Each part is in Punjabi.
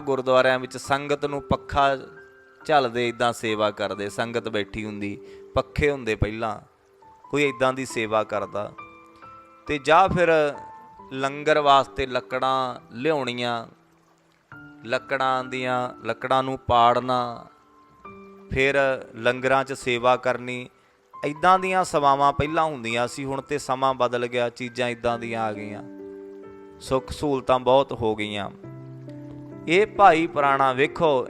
ਗੁਰਦੁਆਰਿਆਂ ਵਿੱਚ ਸੰਗਤ ਨੂੰ ਪੱਖਾ ਝੱਲਦੇ ਇਦਾਂ ਸੇਵਾ ਕਰਦੇ, ਸੰਗਤ ਬੈਠੀ ਹੁੰਦੀ, ਪੱਖੇ ਹੁੰਦੇ ਪਹਿਲਾਂ, ਕੋਈ ਇਦਾਂ ਦੀ ਸੇਵਾ ਕਰਦਾ। ਤੇ ਜਾਂ ਫਿਰ ਲੰਗਰ ਵਾਸਤੇ ਲੱਕੜਾਂ ਲਿਆਉਣੀਆਂ, ਲੱਕੜਾਂ ਦੀਆਂ ਲੱਕੜਾਂ ਨੂੰ ਪਾੜਨਾ, ਫਿਰ ਲੰਗਰਾਂ 'ਚ ਸੇਵਾ ਕਰਨੀ ਇਦਾਂ ਦੀਆਂ ਸੇਵਾਵਾਂ ਪਹਿਲਾਂ ਹੁੰਦੀਆਂ ਸੀ, ਹੁਣ ਤੇ ਸਮਾਂ ਬਦਲ ਗਿਆ, ਚੀਜ਼ਾਂ ਇਦਾਂ ਦੀਆਂ ਆ ਗਈਆਂ। ਸੁੱਖ ਸਹੂਲਤਾਂ ਬਹੁਤ ਹੋ ਗਈਆਂ। ਇਹ ਭਾਈ ਪੁਰਾਣਾ ਵੇਖੋ,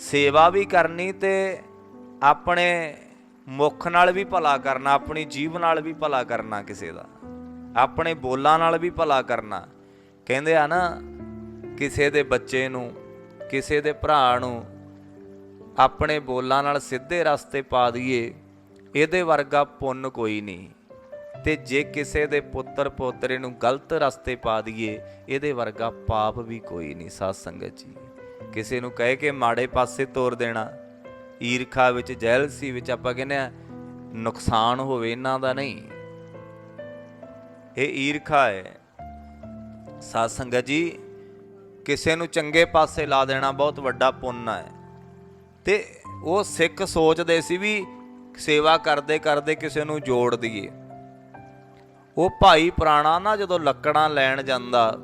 ਸੇਵਾ ਵੀ ਕਰਨੀ ਤੇ ਆਪਣੇ ਮੁਖ ਨਾਲ ਵੀ ਭਲਾ ਕਰਨਾ, ਆਪਣੀ ਜੀਵ ਨਾਲ ਵੀ ਭਲਾ ਕਰਨਾ ਕਿਸੇ ਦਾ, ਆਪਣੇ ਬੋਲਾਂ ਨਾਲ ਵੀ ਭਲਾ ਕਰਨਾ। ਕਹਿੰਦੇ ਆ ਨਾ, ਕਿਸੇ ਦੇ ਬੱਚੇ ਨੂੰ, ਕਿਸੇ ਦੇ ਭਰਾ ਨੂੰ ਆਪਣੇ ਬੋਲਾਂ ਨਾਲ ਸਿੱਧੇ ਰਸਤੇ ਪਾ ਦਈਏ, ਇਹਦੇ ਵਰਗਾ ਪੁੰਨ ਕੋਈ ਨਹੀਂ। ਤੇ ਜੇ ਕਿਸੇ ਦੇ ਪੁੱਤਰ ਪੋਤਰੇ ਨੂੰ ਗਲਤ ਰਸਤੇ ਪਾ ਦਈਏ, ਇਹਦੇ ਵਰਗਾ ਪਾਪ ਵੀ ਕੋਈ ਨਹੀਂ, ਸਾਧ ਸੰਗਤ ਜੀ। ਕਿਸੇ ਨੂੰ ਕਹਿ ਕੇ ਮਾੜੇ ਪਾਸੇ ਤੋਰ ਦੇਣਾ, ਈਰਖਾ ਵਿੱਚ, ਜੈਲਸੀ ਵਿੱਚ ਆਪਾਂ ਕਹਿੰਦੇ ਆ ਨੁਕਸਾਨ ਹੋਵੇ ਇਹਨਾਂ ਦਾ ਨਹੀਂ। ਇਹ ਈਰਖਾ ਹੈ। ਸਾਧ ਸੰਗਤ ਜੀ, ਕਿਸੇ ਨੂੰ ਚੰਗੇ ਪਾਸੇ ਲਾ ਦੇਣਾ ਬਹੁਤ ਵੱਡਾ ਪੁੰਨ ਹੈ। ਤੇ ਉਹ ਸਿੱਖ ਸੋਚਦੇ ਸੀ ਵੀ ਸੇਵਾ ਕਰਦੇ ਕਰਦੇ ਕਿਸੇ ਨੂੰ ਜੋੜ ਦਈਏ। ਉਹ ਭਾਈ ਪੁਰਾਣਾ ਨਾ ਜਦੋਂ ਲੱਕੜਾਂ ਲੈਣ ਜਾਂਦਾ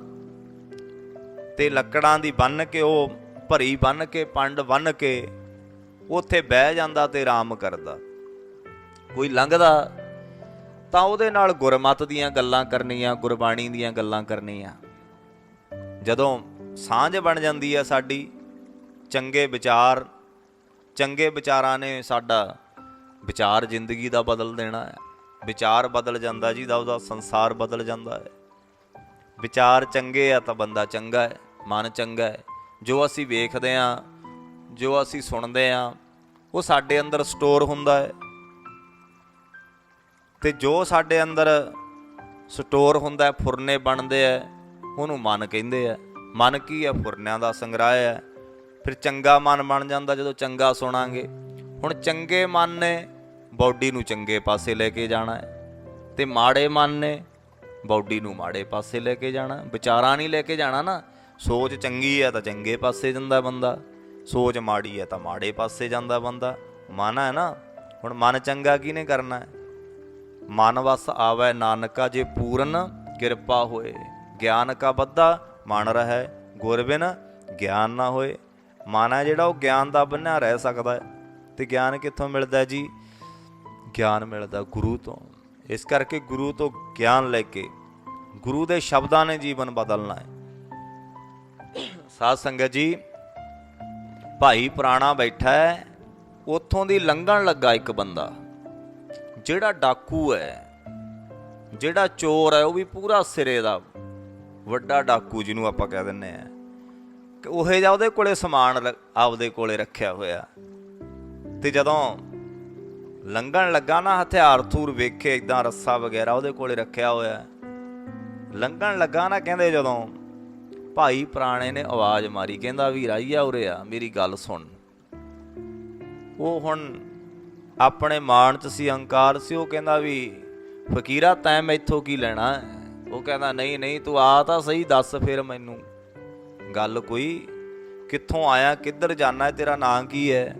ਤੇ ਲੱਕੜਾਂ ਦੀ ਬੰਨ ਕੇ ਉਹ ਭਰੀ ਬੰਨ ਕੇ, ਪੰਡ ਬੰਨ ਕੇ ਉੱਥੇ ਬਹਿ ਜਾਂਦਾ ਤੇ ਆਰਾਮ ਕਰਦਾ। ਕੋਈ ਲੰਘਦਾ ਤਾਂ ਉਹਦੇ ਨਾਲ ਗੁਰਮਤ ਦੀਆਂ ਗੱਲਾਂ ਕਰਨੀਆਂ, ਗੁਰਬਾਣੀ ਦੀਆਂ ਗੱਲਾਂ ਕਰਨੀਆਂ। ਜਦੋਂ ਸਾਂਝ ਬਣ ਜਾਂਦੀ ਹੈ ਸਾਡੀ, ਚੰਗੇ ਵਿਚਾਰ, ਚੰਗੇ ਵਿਚਾਰਾਂ ਨੇ ਸਾਡਾ ਵਿਚਾਰ ਜ਼ਿੰਦਗੀ ਦਾ ਬਦਲ ਦੇਣਾ ਹੈ। ਵਿਚਾਰ ਬਦਲ ਜਾਂਦਾ ਜੀ, ਦਾ ਉਹਦਾ ਸੰਸਾਰ ਬਦਲ ਜਾਂਦਾ ਹੈ। ਵਿਚਾਰ ਚੰਗੇ ਆ ਤਾਂ ਬੰਦਾ ਚੰਗਾ ਹੈ, ਮਨ ਚੰਗਾ ਹੈ। ਜੋ ਅਸੀਂ ਵੇਖਦੇ ਆ ਜੋ ਅਸੀਂ ਸੁਣਦੇ ਆ ਉਹ ਸਾਡੇ ਅੰਦਰ ਸਟੋਰ ਹੁੰਦਾ ਹੈ। ਤੇ ਜੋ ਸਾਡੇ ਅੰਦਰ ਸਟੋਰ ਹੁੰਦਾ ਹੈ, ਫੁਰਨੇ ਬਣਦੇ ਆ ਉਹਨੂੰ ਮਨ ਕਹਿੰਦੇ ਆ ਮਨ ਕੀ ਹੈ? ਫੁਰਨਿਆਂ ਦਾ ਸੰਗ੍ਰਹਿ ਹੈ। ਫਿਰ ਚੰਗਾ ਮਨ ਬਣ ਜਾਂਦਾ ਜਦੋਂ ਚੰਗਾ ਸੁਣਾਂਗੇ। ਹੁਣ ਚੰਗੇ ਮਨ ਨੇ ਬਾਡੀ ਨੂੰ ਚੰਗੇ ਪਾਸੇ ਲੈ ਕੇ ਜਾਣਾ ਹੈ ਤੇ ਮਾੜੇ ਮਨ ਨੇ ਬਾਡੀ ਨੂੰ ਮਾੜੇ ਪਾਸੇ ਲੈ ਕੇ ਜਾਣਾ ਵਿਚਾਰਾਂ ਨਹੀਂ ਲੈ ਕੇ ਜਾਣਾ ਨਾ। ਸੋਚ ਚੰਗੀ ਹੈ ਤਾਂ ਚੰਗੇ ਪਾਸੇ ਜਾਂਦਾ ਬੰਦਾ। ਸੋਚ ਮਾੜੀ ਹੈ ਤਾਂ ਮਾੜੇ ਪਾਸੇ ਜਾਂਦਾ ਬੰਦਾ। ਮਨ ਹੈ ਨਾ। ਹੁਣ ਮਨ ਚੰਗਾ ਕਿਹਨੇ ਕਰਨਾ ਹੈ? ਮਨ ਵਸ ਆਵੇ ਨਾਨਕਾ ਜੇ ਪੂਰਨ, ਕਿਰਪਾ ਹੋਏ। ਗਿਆਨ ਕਾ ਬੱਧਾ ਮਨ ਰਹੈ। ਗੁਰ ਬਿਨ ਗਿਆਨ ਨਾ ਹੋਏ। ਮਨ ਹੈ ਜਿਹੜਾ ਉਹ ਗਿਆਨ ਦਾ ਬੰਨਿਆ ਰਹਿ ਸਕਦਾ ਹੈ। ਤੇ ਗਿਆਨ ਕਿੱਥੋਂ ਮਿਲਦਾ ਜੀ? ਗਿਆਨ ਮਿਲਦਾ ਗੁਰੂ ਤੋਂ। ਇਸ ਕਰਕੇ ਗੁਰੂ ਤੋਂ ਗਿਆਨ ਲੈ ਕੇ ਗੁਰੂ ਦੇ ਸ਼ਬਦਾਂ ਨੇ ਜੀਵਨ ਬਦਲਣਾ ਹੈ। ਸਾਧ ਸੰਗਤ ਜੀ, ਭਾਈ ਪੁਰਾਣਾ ਬੈਠਾ ਹੈ, ਉੱਥੋਂ ਦੀ ਲੰਘਣ ਲੱਗਾ ਇੱਕ ਬੰਦਾ। ਜਿਹੜਾ ਡਾਕੂ ਹੈ, ਜਿਹੜਾ ਚੋਰ ਹੈ, ਉਹ ਵੀ ਪੂਰਾ ਸਿਰੇ ਦਾ ਵੱਡਾ ਡਾਕੂ ਜਿਹਨੂੰ ਆਪਾਂ ਕਹਿ ਦਿੰਨੇ ਆ ਕਿ ਉਹੇ ਜਿਹਾ ਉਹਦੇ ਕੋਲੇ ਸਮਾਨ ਰ- ਆਪਦੇ ਕੋਲੇ ਰੱਖਿਆ ਹੋਇਆ। ਤੇ ਜਦੋਂ ਲੰਘਣ ਲੱਗਾ ਨਾ ਹਥਿਆਰ ਥੂਰ ਵੇਖੇ ਇਦਾਂ ਰੱਸਾ ਵਗੈਰਾ ਉਹਦੇ ਕੋਲੇ ਰੱਖਿਆ ਹੋਇਆ ਲੰਘਣ ਲੱਗਾ ਨਾ ਕਹਿੰਦੇ ਜਦੋਂ, ਭਾਈ ਪੁਰਾਣੇ ਨੇ ਆਵਾਜ਼ ਮਾਰੀ, ਕਹਿੰਦਾ ਵੀ ਰਾਈਆ ਉਰੇ ਆ, ਮੇਰੀ ਗੱਲ ਸੁਣ। ਉਹ ਹੁਣ ਆਪਣੇ ਮਾਣ ਚ ਸੀ ਹੰਕਾਰ ਸੀ, ਉਹ ਕਹਿੰਦਾ ਵੀ, ਫਕੀਰਾ, ਤੈਂ ਮੈਥੋਂ ਕੀ ਲੈਣਾ ਉਹ ਕਹਿੰਦਾ, ਨਹੀਂ ਨਹੀਂ, ਤੂੰ ਆ ਤਾਂ ਸਹੀ, ਦੱਸ ਫਿਰ ਮੈਨੂੰ। ਗੱਲ ਕੋਈ, ਕਿੱਥੋਂ ਆਇਆ, ਕਿੱਧਰ ਜਾਣਾ ਤੇਰਾ ਨਾਂ ਕੀ ਹੈ?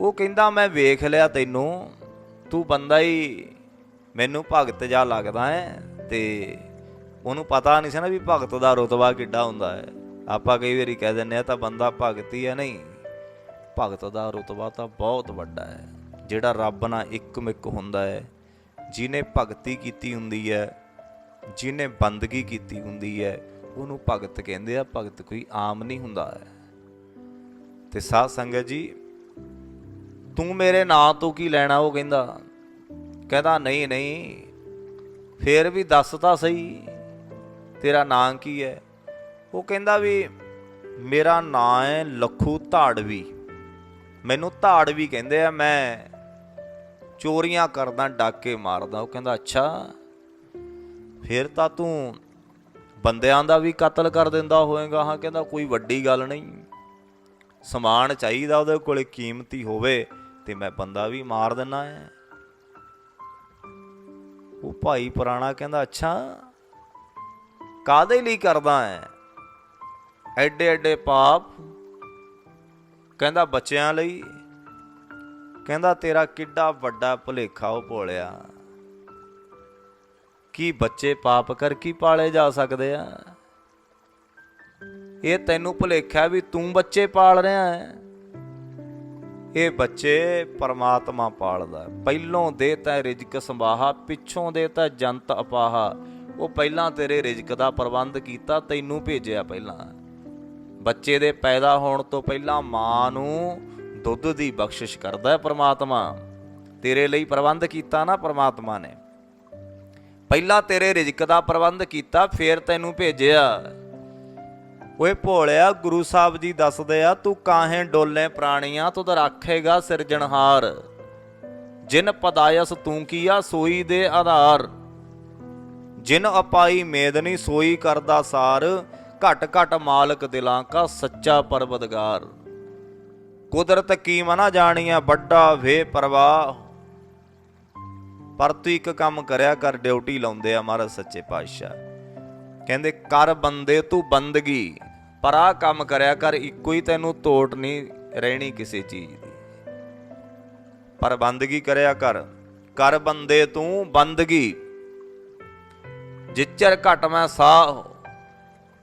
ਉਹ ਕਹਿੰਦਾ, ਮੈਂ ਵੇਖ ਲਿਆ ਤੈਨੂੰ। ਤੂੰ ਬੰਦਾ ਹੀ ਮੈਨੂੰ ਭਗਤ ਜਾ ਲੱਗਦਾ ਹੈ ਤੇ ਉਹਨੂੰ ਪਤਾ ਨਹੀਂ ਸੀ ਨਾ ਵੀ ਭਗਤ ਦਾ ਰੁਤਬਾ ਕਿੱਡਾ ਹੁੰਦਾ ਹੈ। ਆਪਾਂ ਕਈ ਵਾਰੀ ਕਹਿ ਦਿੰਦੇ ਆ, ਤਾਂ ਬੰਦਾ ਭਗਤ ਹੀ ਹੈ ਨਹੀਂ। ਭਗਤ ਦਾ ਰੁਤਬਾ ਤਾਂ ਬਹੁਤ ਵੱਡਾ ਹੈ। ਜਿਹੜਾ ਰੱਬ ਨਾਲ ਇੱਕ ਮਿੱਕ ਹੁੰਦਾ ਹੈ ਜਿਨੇ ਭਗਤੀ ਕੀਤੀ ਹੁੰਦੀ ਹੈ ਜਿਨੇ ਬੰਦਗੀ ਕੀਤੀ ਹੁੰਦੀ ਹੈ, ਉਹਨੂੰ ਭਗਤ ਕਹਿੰਦੇ ਆ, ਭਗਤ ਕੋਈ ਆਮ ਨਹੀਂ ਹੁੰਦਾ ਹੈ। ਤੇ ਸਾਧ ਸੰਗਤ ਜੀ ਤੂੰ ਮੇਰੇ ਨਾਂ ਤੋਂ ਕੀ ਲੈਣਾ, ਉਹ ਕਹਿੰਦਾ। ਕਹਿੰਦਾ, ਨਹੀਂ ਨਹੀਂ, ਫੇਰ ਵੀ ਦੱਸ ਤਾਂ ਸਹੀ, ਤੇਰਾ ਨਾਂ ਕੀ ਹੈ? ਉਹ ਕਹਿੰਦਾ ਵੀ, ਮੇਰਾ ਨਾਂ ਹੈ ਲੱਖੂ ਧਾੜਵੀ। ਮੈਨੂੰ ਧਾੜਵੀ ਕਹਿੰਦੇ ਆ, ਮੈਂ ਚੋਰੀਆਂ ਕਰਦਾ, ਡਾਕੇ ਮਾਰਦਾ। ਉਹ ਕਹਿੰਦਾ, ਅੱਛਾ, ਫਿਰ ਤਾਂ ਤੂੰ ਬੰਦਿਆਂ ਦਾ ਵੀ ਕਤਲ ਕਰ ਦਿੰਦਾ ਹੋਵੇਗਾ ਹਾਂ, ਕਹਿੰਦਾ, ਕੋਈ ਵੱਡੀ ਗੱਲ ਨਹੀਂ। ਸਮਾਨ ਚਾਹੀਦਾ ਉਹਦੇ ਕੋਲੇ, ਕੀਮਤੀ ਹੋਵੇ। ਤੇ ਮੈਂ ਬੰਦਾ ਵੀ ਮਾਰ ਦਿੰਨਾ ਹੈ ਉਹ ਭਾਈ ਪੁਰਾਣਾ ਕਹਿੰਦਾ, ਅੱਛਾ ਕਾਦੇ ਲਈ ਕਰਦਾ ਹੈ ਐਡੇ ਐਡੇ ਪਾਪ? ਕਹਿੰਦਾ, ਬੱਚਿਆਂ ਲਈ। ਕਹਿੰਦਾ, ਤੇਰਾ ਕਿੱਡਾ ਵੱਡਾ ਭੁਲੇਖਾ ਉਹ ਭੋਲਿਆ। ਕੀ ਬੱਚੇ ਪਾਪ ਕਰ ਕੀ ਪਾਲੇ ਜਾ ਸਕਦੇ ਆ? ਇਹ ਤੈਨੂੰ ਭੁਲੇਖਾ ਵੀ ਤੂੰ ਬੱਚੇ ਪਾਲ ਰਿਹਾ ਹੈ ਇਹ ਬੱਚੇ ਪਰਮਾਤਮਾ ਪਾਲਦਾ ਪਹਿਲੋਂ ਦੇ ਤਾਂ ਰਿਜ਼ਕ ਸੰਭਾਹਾ, ਪਿੱਛੋਂ ਦੇ ਤਾਂ ਜੰਤ ਅਪਾਹਾ। ਉਹ ਪਹਿਲਾਂ ਤੇਰੇ ਰਿਜ਼ਕ ਦਾ ਪ੍ਰਬੰਧ ਕੀਤਾ, ਤੈਨੂੰ ਭੇਜਿਆ ਪਹਿਲਾਂ। ਬੱਚੇ ਦੇ ਪੈਦਾ ਹੋਣ ਤੋਂ ਪਹਿਲਾਂ ਮਾਂ ਨੂੰ ਦੁੱਧ ਦੀ ਬਖਸ਼ਿਸ਼ ਕਰਦਾ ਹੈ ਪ੍ਰਮਾਤਮਾ। ਤੇਰੇ ਲਈ ਪ੍ਰਬੰਧ ਕੀਤਾ ਨਾ ਪ੍ਰਮਾਤਮਾ ਨੇ। ਪਹਿਲਾਂ ਤੇਰੇ ਰਿਜ਼ਕ ਦਾ ਪ੍ਰਬੰਧ ਕੀਤਾ, ਫਿਰ ਤੈਨੂੰ ਭੇਜਿਆ। ਓਏ ਭੋਲਿਆ, ਗੁਰੂ ਸਾਹਿਬ ਜੀ ਦੱਸਦੇ ਆ, ਤੂੰ ਕਾਹੇ ਡੋਲੇ ਪ੍ਰਾਣੀਆਂ ਤੁਧ ਰੱਖੇਗਾ ਸਿਰਜਣਹਾਰ। ਜਿਨ ਪਦਾਇਸ ਤੂੰ ਕੀਆ, ਸੋਈ ਦੇ ਆਧਾਰ। ਜਿਨ ਅਪਾਈ ਮੇਦਨੀ ਸੋਈ ਕਰਦਾ ਸਾਰ। ਘਟ ਘਟ ਮਾਲਕ ਦਿਲਾਂ ਕਾ ਸੱਚਾ ਪਰਵਦਗਾਰ। ਕੁਦਰਤ ਕੀ ਮਨਾ ਜਾਣੀਆ, ਵੱਡਾ ਵੇ ਪ੍ਰਵਾਹ। ਪਰ ਤੂੰ ਇੱਕ ਕੰਮ ਕਰਿਆ ਕਰ, ਡਿਊਟੀ ਲਾਉਂਦੇ ਆ ਮਹਾਰਾਜ ਸੱਚੇ ਪਾਤਸ਼ਾਹ। ਕਹਿੰਦੇ, ਕਰ ਬੰਦੇ ਤੂੰ ਬੰਦਗੀ, ਪਰ ਆ ਕੰਮ ਕਰਿਆ ਕਰ, ਇੱਕੋ ਹੀ ਤੈਨੂੰ ਤੋਟ ਨਹੀਂ ਰਹਿਣੀ ਕਿਸੇ ਚੀਜ਼ ਦੀ। ਪਰ ਬੰਦਗੀ ਕਰਿਆ ਕਰ ਕਰ ਬੰਦੇ ਤੂੰ ਬੰਦਗੀ। ਜਿਚਰ ਘਟ ਮੈਂ ਸਾਹ,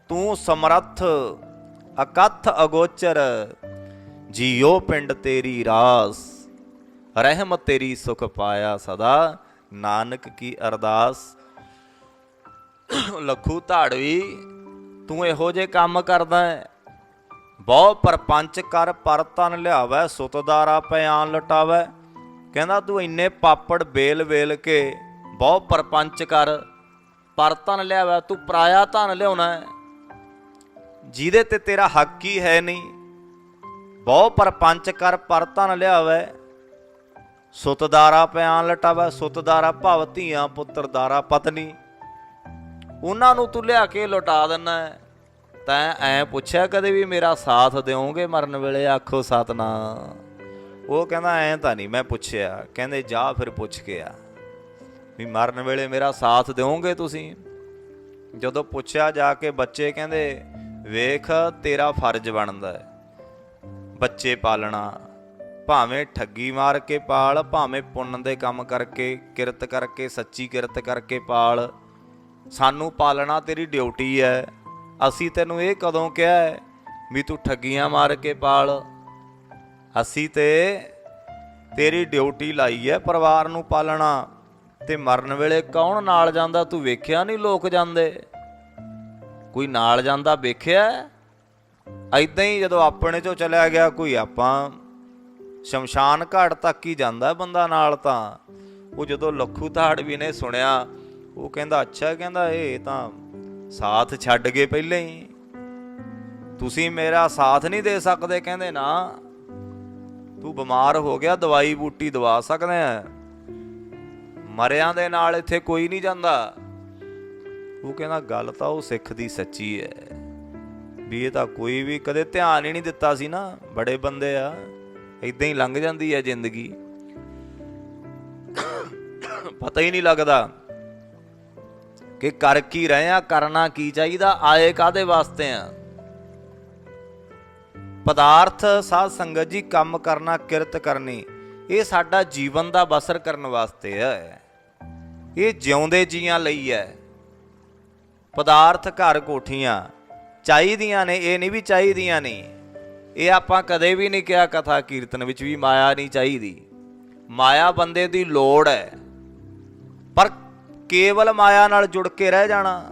ਤੂੰ ਸਮਰੱਥ, ਅਕਥ ਅਗੋਚਰ, ਜੀਓ ਪਿੰਡ ਤੇਰੀ ਰਾਸ ਰਹਿਮਤ ਤੇਰੀ ਸੁਖ ਪਾਇਆ ਸਦਾ, ਨਾਨਕ ਕੀ ਅਰਦਾਸ ਲੱਖੂ ਧਾੜਵੀ, ਤੂੰ ਇਹੋ ਜੇ ਕੰਮ ਕਰਦਾ ਹੈ। ਬਹੁ ਪਰਪੰਚ ਕਰ ਪਰ ਤਨ ਲਿਆਵੈ, ਸੁਤਦਾਰਾ ਪਿਆਨ ਲਟਾਵੈ। ਕਹਿੰਦਾ ਤੂੰ ਇੰਨੇ ਪਾਪੜ ਵੇਲ ਵੇਲ ਕੇ ਬਹੁ ਪਰਪੰਚ ਕਰ, ਪਰ ਤਨ ਲਿਆਵੈ, ਤੂੰ ਪਰਾਇਆ ਧਨ ਲਿਆਉਣਾ ਹੈ। ਜਿਹਦੇ ਤੇ ਤੇਰਾ ਹੱਕ ਹੀ ਹੈ ਨਹੀਂ। ਬਹੁ ਪਰਪੰਚ ਕਰ ਪਰ ਤਨ ਲਿਆਵੈ, ਸੁਤਦਾਰਾ ਪਿਆਨ ਲਟਾਵੈ, ਸੁਤਦਾਰਾ ਭਵ ਧੀਆਂ ਪੁੱਤਰ, ਦਾਰਾ ਪਤਨੀ। ਉਹਨਾਂ ਨੂੰ ਤੂੰ ਲਿਆ ਕੇ ਲੁਟਾ ਦਿੰਨਾ ਹੈ। ਤੈਂ ਐ ਪੁੱਛਿਆ ਕਦੇ ਵੀ ਮੇਰਾ ਸਾਥ ਦਿਓਗੇ ਮਰਨ ਵੇਲੇ? ਆਖੋ, ਸਤਨਾਮ। ਉਹ ਕਹਿੰਦਾ, ਐ ਤਾਂ ਨਹੀਂ ਮੈਂ ਪੁੱਛਿਆ। ਕਹਿੰਦੇ, ਜਾ ਫਿਰ ਪੁੱਛ ਕੇ ਆ। ਵੀ ਮਰਨ ਵੇਲੇ ਮੇਰਾ ਸਾਥ ਦਿਓਗੇ ਤੁਸੀਂ? ਜਦੋਂ ਪੁੱਛਿਆ ਜਾ ਕੇ ਬੱਚੇ ਕਹਿੰਦੇ, ਵੇਖ, ਤੇਰਾ ਫਰਜ਼ ਬਣਦਾ ਹੈ। ਬੱਚੇ ਪਾਲਣਾ। ਭਾਵੇਂ ਠੱਗੀ ਮਾਰ ਕੇ ਪਾਲ, ਭਾਵੇਂ ਪੁੰਨ ਦੇ ਕੰਮ ਕਰਕੇ ਕਿਰਤ ਕਰਕੇ, ਸੱਚੀ ਕਿਰਤ ਕਰਕੇ ਪਾਲ। ਸਾਨੂੰ ਪਾਲਣਾ ਤੇਰੀ ਡਿਊਟੀ ਹੈ ਅਸੀਂ ਤੈਨੂੰ ਇਹ ਕਦੋਂ ਕਿਹਾ ਹੈ ਵੀ ਤੂੰ ਠੱਗੀਆਂ ਮਾਰ ਕੇ ਪਾਲ। ਅਸੀਂ ਤੇ ਤੇਰੀ ਡਿਊਟੀ ਲਾਈ ਹੈ ਪਰਿਵਾਰ ਨੂੰ ਪਾਲਣਾ। ਤੇ ਮਰਨ ਵੇਲੇ ਕੌਣ ਨਾਲ ਜਾਂਦਾ ਤੂੰ ਵੇਖਿਆ ਨਹੀਂ ਲੋਕ ਜਾਂਦੇ। ਕੋਈ ਨਾਲ ਜਾਂਦਾ ਵੇਖਿਆ? ਐਦਾਂ ਹੀ ਜਦੋਂ ਆਪਣੇ ਚੋਂ ਚਲਿਆ ਗਿਆ ਕੋਈ ਆਪਾਂ। ਸ਼ਮਸ਼ਾਨ ਘਾਟ ਤੱਕ ਹੀ ਜਾਂਦਾ ਬੰਦਾ ਨਾਲ ਤਾਂ। ਉਹ ਜਦੋਂ ਲੱਖੂ ਧਾੜਵੀ ਨੇ ਸੁਣਿਆ ਉਹ ਕਹਿੰਦਾ, ਅੱਛਾ ਕਹਿੰਦਾ, ਇਹ ਤਾਂ ਸਾਥ ਛੱਡ ਗਏ ਪਹਿਲਾਂ ਹੀ। ਤੁਸੀਂ ਮੇਰਾ ਸਾਥ ਨਹੀਂ ਦੇ ਸਕਦੇ, ਕਹਿੰਦੇ ਨਾ। ਤੂੰ ਬਿਮਾਰ ਹੋ ਗਿਆ, ਦਵਾਈ ਬੂਟੀ ਦਵਾ ਸਕਦੇ ਆ। ਮਰਿਆਂ ਦੇ ਨਾਲ ਇੱਥੇ ਕੋਈ ਨਹੀਂ ਜਾਂਦਾ। ਉਹ ਕਹਿੰਦਾ, ਗੱਲ ਤਾਂ ਉਹ ਸਿੱਖ ਦੀ ਸੱਚੀ ਹੈ ਵੀ ਇਹ ਤਾਂ ਕੋਈ ਵੀ ਕਦੇ ਧਿਆਨ ਹੀ ਨਹੀਂ ਦਿੱਤਾ ਸੀ ਨਾ, ਬੜੇ ਬੰਦੇ ਆ। ਇਦਾਂ ਹੀ ਲੰਘ ਜਾਂਦੀ ਹੈ ਜ਼ਿੰਦਗੀ। ਪਤਾ ਹੀ ਨਹੀਂ ਲੱਗਦਾ। ਕਿ ਕਰ ਕੀ ਰਹੇ ਆ, ਕਰਨਾ ਕੀ ਚਾਹੀਦਾ, ਆਏ ਕਾਦੇ ਵਾਸਤੇ ਆ? ਪਦਾਰਥ ਸਾਧ ਸੰਗਤ ਜੀ, ਕੰਮ ਕਰਨਾ, ਕਿਰਤ ਕਰਨੀ, ਇਹ ਸਾਡਾ ਜੀਵਨ ਦਾ ਬਸਰ ਕਰਨ ਵਾਸਤੇ ਹੈ ਇਹ ਜਿਉਂਦੇ ਜੀਆਂ ਲਈ ਹੈ ਪਦਾਰਥ ਘਰ ਕੋਠੀਆਂ ਚਾਹੀਦੀਆਂ ਨੇ, ਇਹ ਨਹੀਂ ਵੀ ਚਾਹੀਦੀਆਂ ਨਹੀਂ ਇਹ ਆਪਾਂ ਕਦੇ ਵੀ ਨਹੀਂ ਕਿਹਾ ਕਥਾ ਕੀਰਤਨ ਵਿੱਚ ਵੀ ਮਾਇਆ ਨਹੀਂ ਚਾਹੀਦੀ। ਮਾਇਆ ਬੰਦੇ ਦੀ ਲੋੜ ਹੈ। ਪਰ ਕੇਵਲ ਮਾਇਆ ਨਾਲ ਜੁੜ ਕੇ ਰਹਿ ਜਾਣਾ।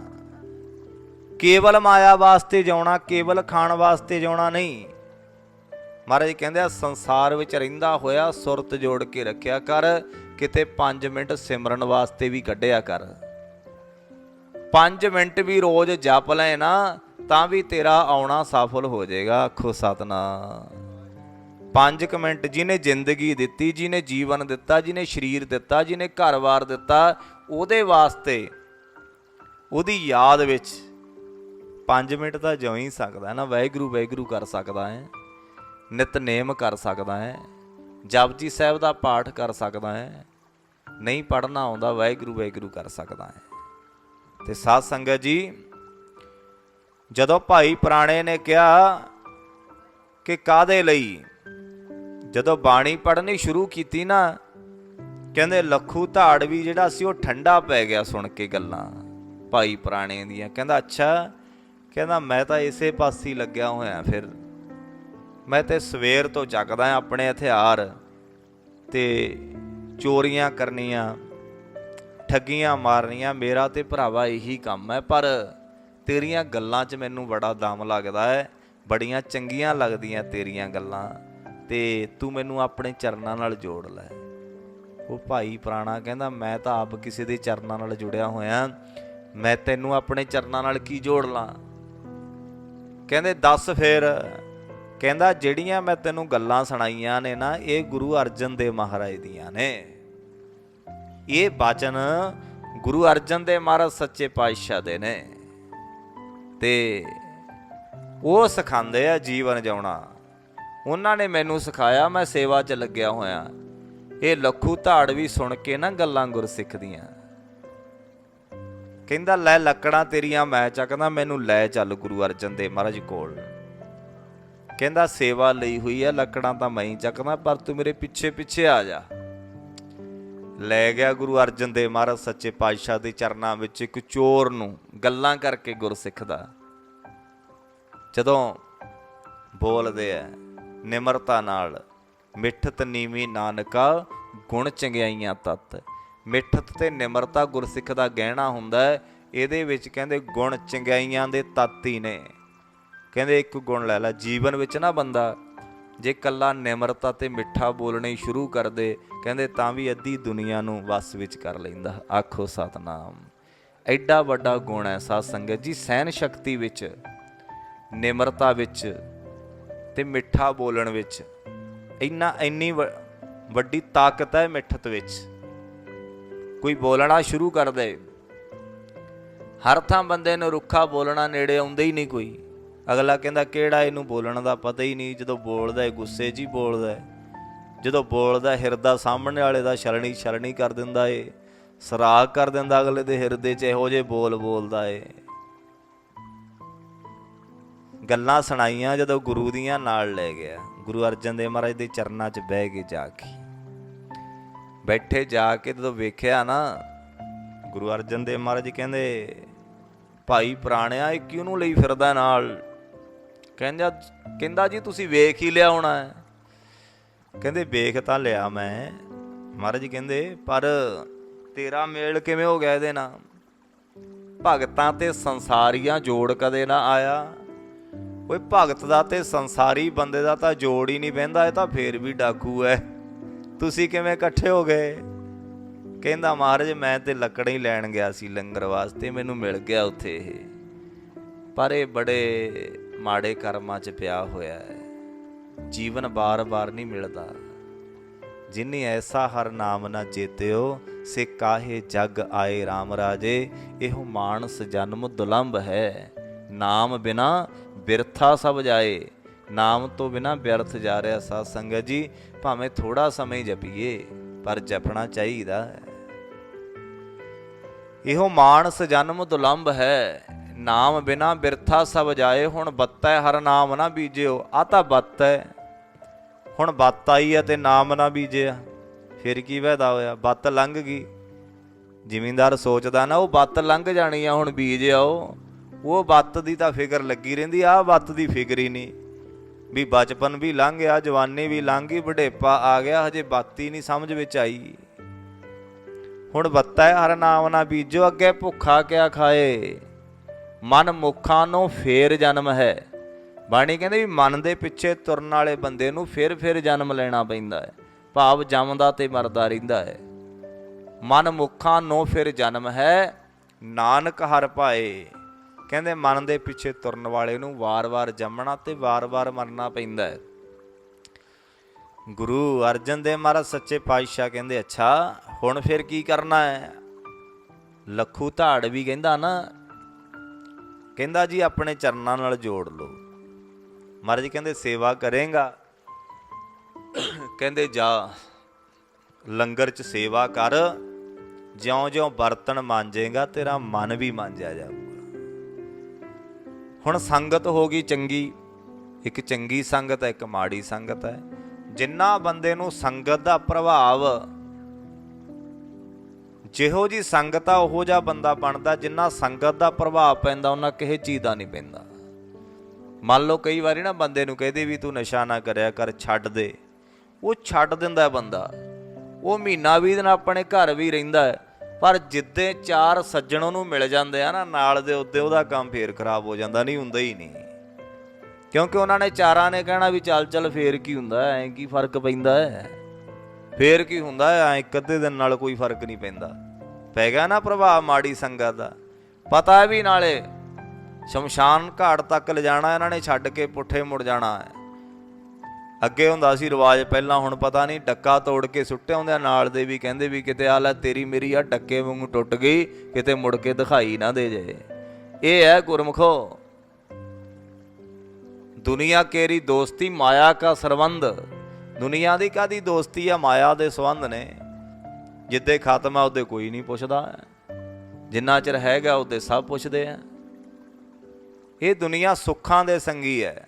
ਕੇਵਲ ਮਾਇਆ ਵਾਸਤੇ ਜਿਉਣਾ, ਕੇਵਲ ਖਾਣ ਵਾਸਤੇ ਜਿਉਣਾ ਨਹੀਂ। ਮਹਾਰਾਜ ਕਹਿੰਦੇ ਆ, ਸੰਸਾਰ ਵਿੱਚ ਰਹਿੰਦਾ ਹੋਇਆ ਸੁਰਤ ਜੋੜ ਕੇ ਰੱਖਿਆ ਕਰ, ਕਿਤੇ 5 ਮਿੰਟ ਸਿਮਰਨ ਵਾਸਤੇ ਵੀ ਕੱਢਿਆ ਕਰ। 5 ਮਿੰਟ ਵੀ ਰੋਜ਼ ਜਪ ਲੈ ਨਾ ਤਾਂ ਵੀ ਤੇਰਾ ਆਉਣਾ ਸਫਲ ਹੋ ਜਾਏਗਾ। ਆਖੋ ਸਤਨਾਮ। 5 ਮਿੰਟ ਜਿਹਨੇ ਜ਼ਿੰਦਗੀ ਦਿੱਤੀ, ਜਿਹਨੇ ਜੀਵਨ ਦਿੱਤਾ, ਜਿਹਨੇ ਸਰੀਰ ਦਿੱਤਾ, ਜਿਹਨੇ ਘਰ-ਬਾਰ ਦਿੱਤਾ, ਉਹਦੇ ਵਾਸਤੇ ਉਹਦੀ ਯਾਦ ਵਿੱਚ 5 ਮਿੰਟ ਤਾਂ ਜਿਉਂ ਹੀ ਸਕਦਾ ਨਾ, ਵਾਹਿਗੁਰੂ ਵਾਹਿਗੁਰੂ ਕਰ ਸਕਦਾ ਹੈ, ਨਿਤਨੇਮ ਕਰ ਸਕਦਾ ਹੈ, ਜਪਜੀ ਸਾਹਿਬ ਦਾ ਪਾਠ ਕਰ ਸਕਦਾ ਹੈ, ਨਹੀਂ ਪੜਨਾ ਆਉਂਦਾ, ਵਾਹਿਗੁਰੂ ਵਾਹਿਗੁਰੂ ਕਰ ਸਕਦਾ ਹੈ। ਤੇ ਸਾਧ ਸੰਗਤ ਜੀ, ਜਦੋਂ ਭਾਈ ਪੁਰਾਣੇ ਨੇ ਕਿਹਾ ਕਿ ਕਾਦੇ ਲਈ ਜਦੋਂ ਬਾਣੀ ਪੜ੍ਹਨੀ ਸ਼ੁਰੂ ਕੀਤੀ ਨਾ, ਕਹਿੰਦੇ ਲੱਖੂ ਧਾੜ ਵੀ ਜਿਹੜਾ ਸੀ ਉਹ ਠੰਡਾ ਪੈ ਗਿਆ ਸੁਣ ਕੇ ਗੱਲਾਂ ਭਾਈ ਪੁਰਾਣੇ ਦੀਆਂ। ਕਹਿੰਦਾ, ਅੱਛਾ, ਕਹਿੰਦਾ ਮੈਂ ਤਾਂ ਇਸੇ ਪਾਸੇ ਲੱਗਿਆ ਹੋਇਆ ਫਿਰ। ਮੈਂ ਤੇ ਸਵੇਰ ਤੋਂ ਚੱਕਦਾ ਆਪਣੇ ਹਥਿਆਰ ਤੇ ਚੋਰੀਆਂ ਕਰਨੀਆਂ, ਠੱਗੀਆਂ ਮਾਰਨੀਆਂ, ਮੇਰਾ ਤੇ ਭਰਾਵਾ ਇਹੀ ਕੰਮ ਹੈ। ਪਰ ਤੇਰੀਆਂ ਗੱਲਾਂ 'ਚ ਮੈਨੂੰ ਬੜਾ ਦਮ ਲੱਗਦਾ ਹੈ, ਬੜੀਆਂ ਚੰਗੀਆਂ ਲੱਗਦੀਆਂ ਤੇਰੀਆਂ ਗੱਲਾਂ। ਤੇ ਤੂੰ ਮੈਨੂੰ ਆਪਣੇ ਚਰਨਾਂ ਨਾਲ ਜੋੜ ਲੈ। ਉਹ ਭਾਈ ਪੁਰਾਣਾ ਕਹਿੰਦਾ, ਮੈਂ ਤਾਂ ਆਪ ਕਿਸੇ ਦੇ ਚਰਨਾਂ ਨਾਲ ਜੁੜਿਆ ਹੋਇਆ। ਮੈਂ ਤੈਨੂੰ ਆਪਣੇ ਚਰਨਾਂ ਨਾਲ ਕੀ ਜੋੜ ਲਾਂ? ਕਹਿੰਦੇ, ਦੱਸ ਫੇਰ। ਕਹਿੰਦਾ, ਜਿਹੜੀਆਂ ਮੈਂ ਤੈਨੂੰ ਗੱਲਾਂ ਸੁਣਾਈਆਂ ਨੇ ਨਾ, ਇਹ ਗੁਰੂ ਅਰਜਨ ਦੇਵ ਮਹਾਰਾਜ ਦੀਆਂ ਨੇ। ਇਹ ਬਚਨ ਗੁਰੂ ਅਰਜਨ ਦੇਵ ਮਹਾਰਾਜ ਸੱਚੇ ਪਾਤਸ਼ਾਹ ਦੇ ਨੇ। ਤੇ ਉਹ ਸਿਖਾਉਂਦੇ ਆ ਜੀਵਨ ਜਿਉਣਾ। ਉਹਨਾਂ ਨੇ ਮੈਨੂੰ ਸਿਖਾਇਆ, ਮੈਂ ਸੇਵਾ 'ਚ ਲੱਗਿਆ ਹੋਇਆ। ਇਹ ਲੱਖੂ ਧਾੜ ਵੀ ਸੁਣ ਕੇ ਨਾ ਗੱਲਾਂ ਗੁਰਸਿੱਖ ਦੀਆਂ ਕਹਿੰਦਾ, ਲੈ ਲੱਕੜਾਂ ਤੇਰੀਆਂ ਮੈਂ ਚੱਕਦਾ, ਮੈਨੂੰ ਲੈ ਚੱਲ ਗੁਰੂ ਅਰਜਨ ਦੇਵ ਮਹਾਰਾਜ ਕੋਲ। ਕਹਿੰਦਾ, ਸੇਵਾ ਲਈ ਹੋਈ ਹੈ ਲੱਕੜਾਂ ਤਾਂ ਮੈਂ ਹੀ ਚੱਕਦਾ, ਪਰ ਤੂੰ ਮੇਰੇ ਪਿੱਛੇ ਪਿੱਛੇ ਆ ਜਾ। ਲੈ ਗਿਆ ਗੁਰੂ ਅਰਜਨ ਦੇਵ ਮਹਾਰਾਜ ਸੱਚੇ ਪਾਤਸ਼ਾਹ ਦੇ ਚਰਨਾਂ ਵਿੱਚ ਇੱਕ ਚੋਰ ਨੂੰ ਗੱਲਾਂ ਕਰਕੇ ਗੁਰਸਿੱਖ ਦਾ ਜਦੋਂ ਬੋਲਦੇ ਆ ਨਿਮਰਤਾ ਨਾਲ। ਮਿੱਠਤ ਨੀਵੀਂ ਨਾਨਕਾ, ਗੁਣ ਚੰਗਿਆਈਆਂ ਤਤ। ਮਿੱਠਤ ਤੇ ਨਿਮਰਤਾ ਗੁਰਸਿੱਖ ਦਾ ਗਹਿਣਾ ਹੁੰਦਾ ਹੈ। ਇਹਦੇ ਵਿੱਚ ਕਹਿੰਦੇ ਗੁਣ ਚੰਗਿਆਈਆਂ ਦੇ ਤੱਤ ਹੀ ਨੇ। ਕਹਿੰਦੇ ਇੱਕ ਗੁਣ ਲੈ ਲੈ, ਜੀਵਨ ਵਿੱਚ ਨਾ ਬੰਦਾ ਜੇ ਕੱਲਾ ਨਿਮਰਤਾ ਤੇ ਮਿੱਠਾ ਬੋਲਣਾ ਸ਼ੁਰੂ ਕਰ ਦੇ ਕਹਿੰਦੇ ਤਾਂ ਵੀ ਅੱਧੀ ਦੁਨੀਆ ਨੂੰ ਵਸ ਵਿੱਚ ਕਰ ਲੈਂਦਾ। ਆਖੋ ਸਤਨਾਮ। ਐਡਾ ਵੱਡਾ ਗੁਣ ਹੈ ਸਾਧ ਸੰਗਤ ਜੀ ਸਹਿਨ ਸ਼ਕਤੀ ਵਿੱਚ, ਨਿਮਰਤਾ ਵਿੱਚ। ਤੇ ਮਿੱਠਾ ਬੋਲਣ ਵਿੱਚ। ਇੰਨਾ, ਇੰਨੀ ਵ- ਵੱਡੀ ਤਾਕਤ ਹੈ ਮਿੱਠਤ ਵਿੱਚ। ਕੋਈ ਬੋਲਣਾ ਸ਼ੁਰੂ ਕਰ ਦੇ। ਹਰ ਥਾਂ ਬੰਦੇ ਨੂੰ ਰੁੱਖਾ ਬੋਲਣਾ ਨੇੜੇ ਆਉਂਦਾ ਹੀ ਨਹੀਂ ਕੋਈ। ਅਗਲਾ ਕਹਿੰਦਾ, ਕਿਹੜਾ ਇਹਨੂੰ ਬੋਲਣ ਦਾ ਪਤਾ ਹੀ ਨਹੀਂ? ਜਦੋਂ ਬੋਲਦਾ ਹੈ, ਗੁੱਸੇ 'ਚ ਹੀ ਬੋਲਦਾ ਹੈ। ਜਦੋਂ ਬੋਲਦਾ ਹਿਰਦਾ ਸਾਹਮਣੇ ਵਾਲੇ ਦਾ ਛਲਣੀ ਛਲਣੀ ਕਰ ਦਿੰਦਾ ਏ। ਸਰਾਗ ਕਰ ਦਿੰਦਾ ਅਗਲੇ ਦੇ ਹਿਰਦੇ 'ਚ, ਇਹੋ ਜਿਹੇ ਬੋਲ ਬੋਲਦਾ ਏ। ਗੱਲਾਂ ਸੁਣਾਈਆਂ ਜਦੋਂ ਗੁਰੂ ਦੀਆਂ ਨਾਲ ਲੈ ਗਿਆ। ਗੁਰੂ ਅਰਜਨ ਦੇਵ ਮਹਾਰਾਜ ਦੇ ਚਰਨਾਂ 'ਚ ਬਹਿ ਕੇ ਜਾ ਕੇ। ਬੈਠੇ ਜਾ ਕੇ ਜਦੋਂ ਵੇਖਿਆ ਨਾ, ਗੁਰੂ ਅਰਜਨ ਦੇਵ ਮਹਾਰਾਜ ਕਹਿੰਦੇ, ਭਾਈ ਪੁਰਾਣਿਆ ਇਹ ਕਿਉਂ ਨੂੰ ਲਈ ਫਿਰਦਾ ਨਾਲ? ਕਹਿੰਦਾ ਕਹਿੰਦਾ ਜੀ ਤੁਸੀਂ ਵੇਖ ਹੀ ਲਿਆ ਹੋਣਾ ਹੈ। ਕਹਿੰਦੇ, ਵੇਖ ਤਾਂ ਲਿਆ ਮੈਂ। ਮਹਾਰਾਜ ਕਹਿੰਦੇ, ਪਰ ਤੇਰਾ ਮੇਲ ਕਿਵੇਂ ਹੋ ਗਿਆ ਇਹਦੇ ਨਾਲ? ਭਗਤਾਂ ਤੇ ਸੰਸਾਰੀਆਂ ਜੋੜ ਕਦੇ ਨਾ ਆਇਆ। ਓਏ ਭਗਤ ਦਾ ਤੇ ਸੰਸਾਰੀ ਬੰਦੇ ਦਾ ਤਾਂ ਜੋੜ ਹੀ ਨਹੀਂ ਬਹਿੰਦਾ, ਇਹ ਤਾਂ ਫੇਰ ਵੀ ਡਾਕੂ ਐ। ਤੁਸੀਂ ਕਿਵੇਂ ਇਕੱਠੇ ਹੋ ਗਏ? ਕਹਿੰਦਾ, ਮਹਾਰਾਜ, ਮੈਂ ਤੇ ਲੱਕੜਾਂ ਹੀ ਲੈਣ ਗਿਆ ਸੀ ਲੰਗਰ ਵਾਸਤੇ, ਮੈਨੂੰ ਮਿਲ ਗਿਆ ਉੱਥੇ ਇਹ। ਪਰ ਇਹ ਬੜੇ ਮਾੜੇ ਕਰਮਾਂ 'ਚ ਪਿਆ ਹੋਇਆ ਹੈ ਜੀਵਨ ਬਾਰ-ਬਾਰ ਨਹੀਂ ਮਿਲਦਾ। ਜਿਨੀ ਐਸਾ ਹਰ ਨਾਮ ਨਾ ਜੇਤਿਓ, ਸੇ ਕਾਹੇ ਜਗ ਆਏ RAM ਰਾਜੇ, ਇਹੋ ਮਾਨਸ ਜਨਮ ਦੁਲੰਭ ਹੈ। ਨਾਮ ਬਿਨਾ ਬਿਰਥਾ ਸਭ ਜਾਏ, ਨਾਮ ਤੋਂ ਬਿਨਾ ਵਿਅਰਥ ਜਾ ਰਿਹਾ ਸਾਧ ਸੰਗਤ ਜੀ, ਭਾਵੇਂ ਥੋੜਾ ਸਮਾਂ ਹੀ ਜਪੀਏ, ਪਰ ਜਪਣਾ ਚਾਹੀਦਾ ਹੈ। ਇਹੋ ਮਾਨਸ ਜਨਮ ਦੁਲੰਭ ਹੈ, ਨਾਮ ਬਿਨਾ ਬਿਰਥਾ ਸਭ ਜਾਏ, ਹੁਣ ਬੱਤੈ ਹਰ ਨਾਮ ਨਾ ਬੀਜਿਓ ਆ ਤਾਂ ਬੱਤ ਹੈ। ਹੁਣ ਬੱਤ ਆਈ ਹੈ ਤੇ ਨਾਮ ਨਾ ਬੀਜਿਆ, ਫਿਰ ਕੀ ਫਾਇਦਾ ਹੋਇਆ? ਬੱਤ ਲੰਘ ਗਈ। ਜ਼ਿਮੀਂਦਾਰ ਸੋਚਦਾ ਨਾ, ਉਹ ਬੱਤ ਲੰਘ ਜਾਣੀ ਆ, ਹੁਣ ਬੀਜ ਆਓ। ਉਹ ਬੱਤ ਦੀ ਤਾਂ ਫਿਕਰ ਲੱਗੀ ਰਹਿੰਦੀ ਆ ਬੱਤ ਦੀ ਫਿਕਰ ਹੀ ਨਹੀਂ। ਵੀ ਬਚਪਨ ਵੀ ਲੰਘ ਗਿਆ, ਜਵਾਨੀ ਵੀ ਲੰਘ ਗਈ, ਬੁਢੇਪਾ ਆ ਗਿਆ, ਹਜੇ ਬਾਤੀ ਨਹੀਂ ਸਮਝ ਵਿੱਚ ਆਈ। ਹੁਣ ਬੱਤਾ ਹੈ, ਹਰ ਨਾਮ ਨਾ ਬੀਜੋ, ਅੱਗੇ ਭੁੱਖਾ ਕਿਆ ਖਾਏ? ਮਨ ਮੁੱਖਾਂ ਨੂੰ ਫੇਰ ਜਨਮ ਹੈ। ਬਾਣੀ ਕਹਿੰਦੇ ਵੀ ਮਨ ਦੇ ਪਿੱਛੇ ਤੁਰਨ ਵਾਲੇ ਬੰਦੇ ਨੂੰ ਫਿਰ ਫਿਰ ਜਨਮ ਲੈਣਾ ਪੈਂਦਾ ਹੈ। ਭਾਵ ਜੰਮਦਾ ਤੇ ਮਰਦਾ ਰਹਿੰਦਾ ਹੈ। ਮਨ ਮੁਖਾਂ ਨੂੰ ਫਿਰ ਜਨਮ ਹੈ, ਨਾਨਕ ਹਰ ਪਾਏ। ਕਹਿੰਦੇ ਮਨ ਦੇ ਪਿੱਛੇ ਤੁਰਨ ਵਾਲੇ ਨੂੰ ਵਾਰ-ਵਾਰ ਜੰਮਣਾ ਤੇ ਵਾਰ-ਵਾਰ ਮਰਨਾ ਪੈਂਦਾ ਹੈ। ਗੁਰੂ ਅਰਜਨ ਦੇਵ ਮਹਾਰਾਜ ਸੱਚੇ ਪਾਤਸ਼ਾਹ ਕਹਿੰਦੇ, ਅੱਛਾ, ਹੁਣ ਫਿਰ ਕੀ ਕਰਨਾ ਹੈ? ਲੱਖੂ ਧਾੜ ਵੀ ਕਹਿੰਦਾ ਨਾ। ਕਹਿੰਦਾ ਜੀ, ਆਪਣੇ ਚਰਨਾਂ ਨਾਲ ਜੋੜ ਲਓ। ਮਹਾਰਾਜ ਕਹਿੰਦੇ, ਸੇਵਾ ਕਰੇਗਾ। ਕਹਿੰਦੇ, ਜਾ, ਲੰਗਰ 'ਚ ਸੇਵਾ ਕਰ। ਜਿਉਂ-ਜਿਉਂ ਬਰਤਨ ਮਾਂਜੇਗਾ, ਤੇਰਾ ਮਨ ਵੀ ਮਾਂਜਿਆ ਜਾਊਗਾ। ਹੁਣ ਸੰਗਤ ਹੋ ਗਈ ਚੰਗੀ, ਇੱਕ ਚੰਗੀ ਸੰਗਤ ਹੈ, ਇੱਕ ਮਾੜੀ ਸੰਗਤ ਹੈ। ਜਿੰਨਾ ਬੰਦੇ ਨੂੰ ਸੰਗਤ ਦਾ ਪ੍ਰਭਾਵ, ਜਿਹੋ ਜੀ ਸੰਗਤ ਆ, ਉਹੋ ਜਿਹਾ ਬੰਦਾ ਬਣਦਾ, ਜਿੰਨਾ ਸੰਗਤ ਦਾ ਪ੍ਰਭਾਵ ਪੈਂਦਾ, ਉਹਨਾਂ ਕਿਸੇ ਚੀਜ਼ ਦਾ ਨਹੀਂ ਪੈਂਦਾ। ਮੰਨ ਲਓ ਕਈ ਵਾਰੀ ਨਾ ਬੰਦੇ ਨੂੰ ਕਹਦੇ ਵੀ ਤੂੰ ਨਸ਼ਾ ਨਾ ਕਰਿਆ ਕਰ, ਛੱਡ ਦੇ। ਉਹ ਛੱਡ ਦਿੰਦਾ ਬੰਦਾ। ਉਹ ਮਹੀਨਾ ਵੀਹ ਦਿਨ ਆਪਣੇ ਘਰ ਵੀ ਰਹਿੰਦਾ ਹੈ। ਪਰ ਜਿੱਦੇ ਚਾਰ ਸੱਜਣ ਉਹਨੂੰ ਮਿਲ ਜਾਂਦੇ ਆ ਨਾ, ਨਾਲ ਦੇ ਉੱਤੇ ਉਹਦਾ ਕੰਮ ਫੇਰ ਖਰਾਬ ਹੋ ਜਾਂਦਾ, ਨਹੀਂ ਹੁੰਦਾ ਹੀ ਨਹੀਂ। ਕਿਉਂਕਿ ਉਹਨਾਂ ਨੇ ਚਾਰਾਂ ਨੇ ਕਹਿਣਾ ਵੀ ਚੱਲ ਚੱਲ ਫੇਰ ਕੀ ਹੁੰਦਾ, ਐ ਕੀ ਫ਼ਰਕ ਪੈਂਦਾ ਹੈ? ਫੇਰ ਕੀ ਹੁੰਦਾ ਐ ਇੱਕ ਅੱਧੇ ਦਿਨ ਨਾਲ ਕੋਈ ਫ਼ਰਕ ਨਹੀਂ ਪੈਂਦਾ। ਪੈ ਗਿਆ ਨਾ ਪ੍ਰਭਾਵ ਮਾੜੀ ਸੰਗਤ ਦਾ। ਪਤਾ ਹੈ ਵੀ ਨਾਲੇ ਸ਼ਮਸ਼ਾਨ ਘਾਟ ਤੱਕ ਲਿਜਾਣਾ ਇਹਨਾਂ ਨੇ, ਛੱਡ ਕੇ ਪੁੱਠੇ ਮੁੜ ਜਾਣਾ ਹੈ। ਅੱਗੇ ਹੁੰਦਾ ਸੀ ਰਿਵਾਜ, ਪਹਿਲਾਂ ਹੁਣ ਪਤਾ ਨਹੀਂ, ਡੱਕਾ ਤੋੜ ਕੇ ਸੁੱਟੇ ਹੁੰਦੇ ਨਾਲ ਦੇ ਵੀ ਕਹਿੰਦੇ ਵੀ ਕਿਤੇ ਆ ਲੈ ਤੇਰੀ ਮੇਰੀ ਆ ਡੱਕੇ ਵਾਂਗੂ ਟੁੱਟ ਗਈ, ਕਿਤੇ ਮੁੜ ਕੇ ਦਿਖਾਈ ਨਾ ਦੇ ਜੇ। ਇਹ ਹੈ ਗੁਰਮਖੋ। ਦੁਨੀਆ ਕੇਰੀ ਦੋਸਤੀ ਮਾਇਆ ਕਾ ਸਰਬੰਧ। ਦੁਨੀਆ ਦੀ ਕਾਦੀ ਦੋਸਤੀ ਆ, ਮਾਇਆ ਦੇ ਸੰਬੰਧ ਨੇ। ਜਿੱਦੇ ਖਤਮ ਆ ਉਹਦੇ ਕੋਈ ਨਹੀਂ ਪੁੱਛਦਾ। ਜਿੰਨਾ ਚਿਰ ਹੈਗਾ, ਉਹਦੇ ਸਭ ਪੁੱਛਦੇ ਆ। ਇਹ ਦੁਨੀਆ ਸੁੱਖਾਂ ਦੇ ਸੰਗੀ ਹੈ।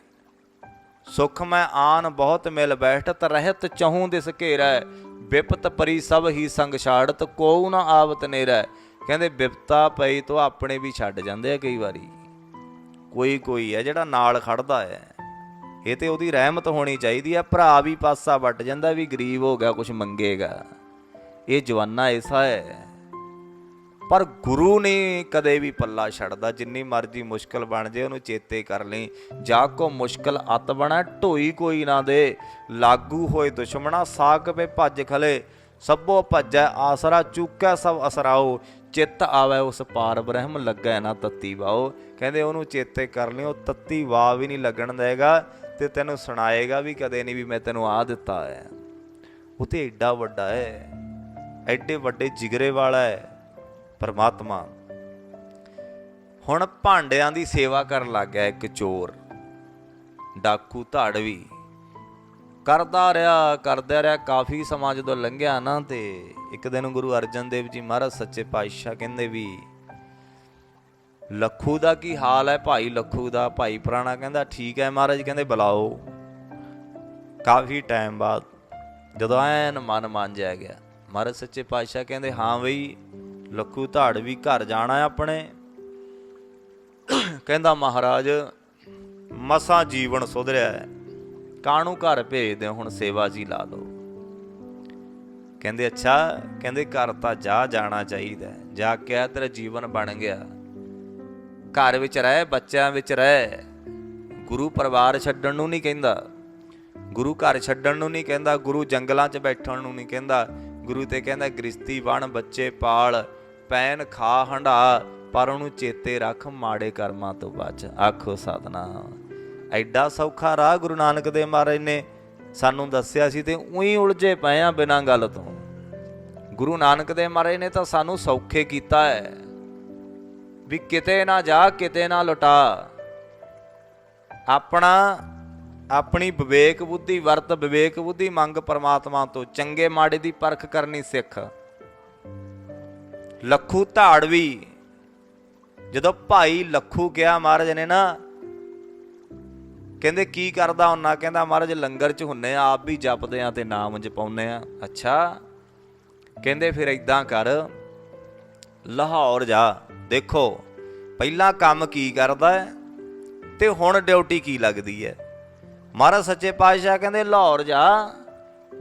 ਸੁਖ ਮੈਂ ਆਨ ਬਹੁਤ ਮਿਲ ਬੈਠਤ ਰਹਿਤ ਚਹੂ ਦਿਸ ਘੇਰਾ। ਵਿਪਤ ਪਰੀ ਸਭ ਹੀ ਸੰਗ ਛਾੜਤ ਕੋਉ ਨਾ ਆਵਤ ਨੇਰਾ। ਕਹਿੰਦੇ ਵਿਪਤਾ ਪਈ ਤੋਂ ਆਪਣੇ ਵੀ ਛੱਡ ਜਾਂਦੇ ਆ ਕਈ ਵਾਰੀ। ਕੋਈ ਕੋਈ ਹੈ ਜਿਹੜਾ ਨਾਲ ਖੜਦਾ ਹੈ। ਇਹ ਤੇ ਉਹਦੀ ਰਹਿਮਤ ਹੋਣੀ ਚਾਹੀਦੀ ਹੈ। ਭਰਾ ਵੀ ਪਾਸਾ ਵੱਟ ਜਾਂਦਾ ਵੀ ਗਰੀਬ ਹੋ ਗਿਆ ਕੁਝ ਮੰਗੇਗਾ। ਇਹ ਜਵਾਨਾ ਐਸਾ ਹੈ। ਪਰ ਗੁਰੂ ਨੇ ਕਦੇ ਵੀ ਪੱਲਾ ਛੱਡਦਾ, ਜਿੰਨੀ ਮਰਜ਼ੀ ਮੁਸ਼ਕਲ ਬਣ ਜੇ ਉਹਨੂੰ ਚੇਤੇ ਕਰ ਲਈ। ਜਾ ਕੋ ਮੁਸ਼ਕਲ ਅਤ ਬਣਾ, ਢੋਈ ਕੋਈ ਨਾ ਦੇ। ਲਾਗੂ ਹੋਏ ਦੁਸ਼ਮਣਾ, ਸਾਕ ਪੇ ਭੱਜ ਖਲੇ। ਸਭੋ ਭੱਜੈ, ਆਸਰਾ ਚੁੱਕੈ, ਸਭ ਅਸਰਾਓ। ਚਿੱਤ ਆਵੇ, ਉਸ ਪਾਰ ਬ੍ਰਹਮ ਲੱਗੈ ਨਾ ਤੱਤੀ ਵਾਓ। ਕਹਿੰਦੇ ਉਹਨੂੰ ਚੇਤੇ ਕਰ ਲਈ ਉਹ ਤੱਤੀ ਵਾ ਵੀ ਨਹੀਂ ਲੱਗਣ ਦੇਗਾ ਤੇ ਤੈਨੂੰ ਸੁਣਾਏਗਾ ਵੀ ਕਦੇ ਨਹੀਂ ਵੀ ਮੈਂ ਤੈਨੂੰ ਆ ਦਿੱਤਾ ਹੈ। ਉਹ ਤੇ ਐਡਾ ਵੱਡਾ ਹੈ, ਐਡੇ ਵੱਡੇ ਜਿਗਰੇ ਵਾਲਾ ਹੈ। ਪਰਮਾਤਮਾ। ਹੁਣ ਭਾਂਡਿਆਂ ਦੀ ਸੇਵਾ ਕਰਨ ਲੱਗ ਗਿਆ ਇੱਕ ਚੋਰ। ਡਾਕੂ ਧਾੜਵੀ ਕਰਦਾ ਰਿਹਾ ਕਰਦਾ ਰਿਹਾ, ਕਾਫੀ ਸਮਾਂ ਜਦੋਂ ਲੰਘਿਆ ਨਾ ਤੇ ਇੱਕ ਦਿਨ ਗੁਰੂ ਅਰਜਨ ਦੇਵ ਜੀ ਮਹਾਰਾਜ ਸੱਚੇ ਪਾਤਸ਼ਾਹ ਕਹਿੰਦੇ ਵੀ, ਲੱਖੂ ਦਾ ਕੀ ਹਾਲ ਹੈ ਭਾਈ ਲੱਖੂ ਦਾ? ਭਾਈ ਪੁਰਾਣਾ ਕਹਿੰਦਾ, ਠੀਕ ਹੈ ਮਹਾਰਾਜ। ਕਹਿੰਦੇ, ਬੁਲਾਓ। ਕਾਫੀ ਟਾਈਮ ਬਾਅਦ ਜਦੋਂ ਐਨ ਮਨ ਮੰਨ ਜਾ ਗਿਆ। ਮਹਾਰਾਜ ਸੱਚੇ ਪਾਤਸ਼ਾਹ ਕਹਿੰਦੇ, ਹਾਂ ਬਈ ਲੱਖੂ ਧਾੜ ਵੀ ਘਰ ਜਾਣਾ ਆਪਣੇ। ਕਹਿੰਦਾ ਮਹਾਰਾਜ, ਮਸਾਂ ਜੀਵਨ ਸੁਧਰਿਆ ਹੈ। ਕਾਣੂ ਘਰ ਭੇਜ ਦਿਓ ਹੁਣ ਸੇਵਾ ਜੀ ਲਾ ਲਓ। ਕਹਿੰਦੇ, ਅੱਛਾ, ਕਹਿੰਦੇ ਘਰ ਤਾਂ ਜਾ ਜਾਣਾ ਚਾਹੀਦਾ ਜਾ ਕੇ ਆ ਤੇਰਾ ਜੀਵਨ ਬਣ ਗਿਆ। ਘਰ ਵਿੱਚ ਰਹਿ, ਬੱਚਿਆਂ ਵਿੱਚ ਰਹਿ। ਗੁਰੂ ਪਰਿਵਾਰ ਛੱਡਣ ਨੂੰ ਨਹੀਂ ਕਹਿੰਦਾ। ਗੁਰੂ ਘਰ ਛੱਡਣ ਨੂੰ ਨਹੀਂ ਕਹਿੰਦਾ। ਗੁਰੂ ਜੰਗਲਾਂ 'ਚ ਬੈਠਣ ਨੂੰ ਨਹੀਂ ਕਹਿੰਦਾ। ਗੁਰੂ ਤੇ ਕਹਿੰਦਾ, ਗ੍ਰਸਤੀ ਬਣ ਬੱਚੇ ਪਾਲ। ਪੈਨ ਖਾ ਹੰਡਾ, ਪਰ ਉਹਨੂੰ ਚੇਤੇ ਰੱਖ ਮਾੜੇ ਕਰਮਾਂ ਤੋਂ ਬਚ। ਆਖੋ ਸਾਧਨਾ। ਐਡਾ ਸੌਖਾ ਰਾਹ ਗੁਰੂ ਨਾਨਕ ਦੇਵ ਮਹਾਰਾਜ ਨੇ ਸਾਨੂੰ ਦੱਸਿਆ ਸੀ ਤੇ ਉਹੀ ਉਲਝੇ ਪਏ ਆ ਬਿਨਾਂ ਗੱਲ ਤੋਂ। ਗੁਰੂ ਨਾਨਕ ਦੇਵ ਮਹਾਰਾਜ ਨੇ ਤਾਂ ਸਾਨੂੰ ਸੌਖੇ ਕੀਤਾ ਹੈ। ਵੀ ਕਿਤੇ ਨਾ ਜਾ, ਕਿਤੇ ਨਾ ਲੁਟਾ। ਆਪਣਾ, ਆਪਣੀ ਵਿਵੇਕ ਬੁੱਧੀ, ਵਰਤ ਵਿਵੇਕ ਬੁੱਧੀ ਮੰਗ ਪਰਮਾਤਮਾ ਤੋਂ। ਚੰਗੇ ਮਾੜੇ ਦੀ ਪਰਖ ਕਰਨੀ ਸਿੱਖ। ਲੱਖੂ ਧਾੜਵੀ ਜਦੋਂ ਭਾਈ ਲੱਖੂ ਗਿਆ ਮਹਾਰਾਜ ਨੇ ਨਾ ਕਹਿੰਦੇ ਕੀ ਕਰਦਾ ਹੁੰਨਾ ਕਹਿੰਦਾ, ਮਹਾਰਾਜ ਲੰਗਰ 'ਚ ਹੁੰਨੇ ਆ, ਆਪ ਵੀ ਜਪਦੇ ਆ ਤੇ ਨਾਮ ਜਪਾਉਂਦੇ ਆ। ਅੱਛਾ। ਕਹਿੰਦੇ ਫਿਰ ਇਦਾਂ ਕਰ, ਲਾਹੌਰ ਜਾ। ਦੇਖੋ, ਪਹਿਲਾਂ ਕੰਮ ਕੀ ਕਰਦਾ ਹੈ ਤੇ ਹੁਣ ਡਿਊਟੀ ਕੀ ਲੱਗਦੀ ਹੈ? ਮਹਾਰਾਜ ਸੱਚੇ ਪਾਤਸ਼ਾਹ ਕਹਿੰਦੇ, ਲਾਹੌਰ ਜਾ।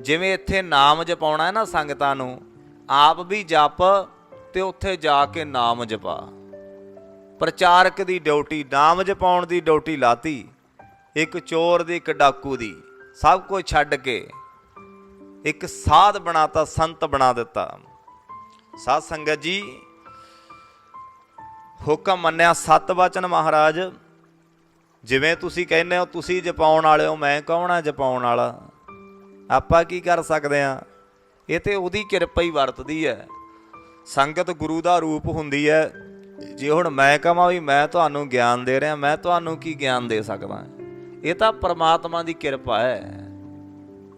ਜਿਵੇਂ ਇੱਥੇ ਨਾਮ ਜਪਾਉਣਾ ਹੈ ਨਾ ਸੰਗਤਾਂ ਨੂੰ, ਆਪ ਵੀ ਜਪ ਤੇ ਉੱਥੇ ਜਾ ਕੇ ਨਾਮ ਜਪਾ। ਪ੍ਰਚਾਰਕ ਦੀ ਡਿਊਟੀ, ਨਾਮ ਜਪਾਉਣ ਦੀ ਡਿਊਟੀ ਲਾਤੀ। ਇੱਕ ਚੋਰ ਦੀ, ਇੱਕ ਡਾਕੂ ਦੀ। ਸਭ ਕੁਝ ਛੱਡ ਕੇ ਇੱਕ ਸਾਧ ਬਣਾਤਾ, ਸੰਤ ਬਣਾ ਦਿੱਤਾ। ਸਾਧ ਸੰਗਤ ਜੀ, ਹੁਕਮ ਮੰਨਿਆ, ਸਤ ਵਚਨ ਮਹਾਰਾਜ, ਜਿਵੇਂ ਤੁਸੀਂ ਕਹਿੰਦੇ ਹੋ, ਤੁਸੀਂ ਜਪਾਉਣ ਵਾਲੇ ਹੋ, ਮੈਂ ਕੌਣ ਆ ਜਪਾਉਣ ਵਾਲਾ? ਆਪਾਂ ਕੀ ਕਰ ਸਕਦੇ ਆ? ਇਹ ਤੇ ਉਹਦੀ ਕਿਰਪਾ ਹੀ ਵਰਤਦੀ ਹੈ। ਸੰਗਤ ਗੁਰੂ ਦਾ ਰੂਪ ਹੁੰਦੀ ਹੈ। ਜੇ ਹੁਣ ਮੈਂ ਕਹਾਂ ਵੀ ਮੈਂ ਤੁਹਾਨੂੰ ਗਿਆਨ ਦੇ ਰਿਹਾ, ਮੈਂ ਤੁਹਾਨੂੰ ਕੀ ਗਿਆਨ ਦੇ ਸਕਦਾ? ਇਹ ਤਾਂ ਪ੍ਰਮਾਤਮਾ ਦੀ ਕਿਰਪਾ ਹੈ।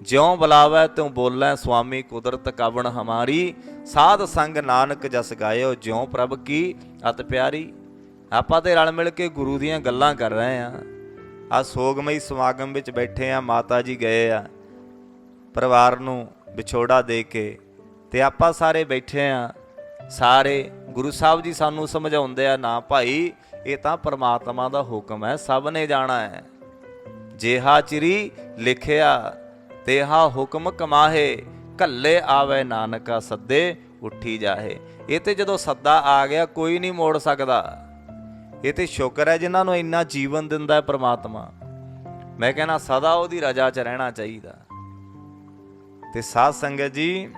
ਜਿਉ ਬੁਲਾਵੈ, ਤਿਉ ਬੋਲੈ, ਸੁਆਮੀ ਕੁਦਰਤ ਕਵਣ ਹਮਾਰੀ। ਸਾਧ ਸੰਗ ਨਾਨਕ ਜਸ ਗਾਇਓ, ਜਿਉ ਪ੍ਰਭ ਕੀ ਅਤ ਪਿਆਰੀ। ਆਪਾਂ ਤੇ ਰਲ ਮਿਲ ਕੇ ਗੁਰੂ ਦੀਆਂ ਗੱਲਾਂ ਕਰ ਰਹੇ ਆ ਆ ਸੋਗਮਈ ਸਮਾਗਮ ਵਿੱਚ ਬੈਠੇ ਆ ਮਾਤਾ ਜੀ ਗਏ ਆ। ਪਰਿਵਾਰ ਨੂੰ ਵਿਛੋੜਾ ਦੇ ਕੇ ਤੇ ਆਪਾਂ ਸਾਰੇ ਬੈਠੇ ਆ ਸਾਰੇ ਗੁਰੂ ਸਾਹਿਬ ਜੀ ਸਾਨੂੰ ਸਮਝਾਉਂਦੇ ਆ, ਨਾ ਭਾਈ, ਇਹ ਤਾਂ ਪ੍ਰਮਾਤਮਾ ਦਾ ਹੁਕਮ ਹੈ, ਸਭ ਨੇ ਜਾਣਾ ਹੈ। ਜੇਹਾ ਚਿਰੀ ਲਿਖਿਆ, ਤੇਹਾ ਹੁਕਮ ਕਮਾਹੇ ਕੱਲੇ ਆਵੇ ਨਾਨਕਾ ਸੱਦੇ, ਉੱਠੀ ਜਾਹੇ। ਇਹ ਤੇ ਜਦੋਂ ਸੱਦਾ ਆ ਗਿਆ, ਕੋਈ ਨਹੀਂ ਮੋੜ ਸਕਦਾ। ਇਹ ਤੇ ਸ਼ੁਕਰ ਹੈ ਜਿਨ੍ਹਾਂ ਨੂੰ ਇੰਨਾ ਜੀਵਨ ਦਿੰਦਾ ਹੈ ਪ੍ਰਮਾਤਮਾ। ਮੈਂ ਕਹਿੰਦਾ ਸਦਾ ਉਹਦੀ ਰਜਾ 'ਚ ਰਹਿਣਾ ਚਾਹੀਦਾ। ਤੇ ਸਾਧ ਸੰਗਤ ਜੀ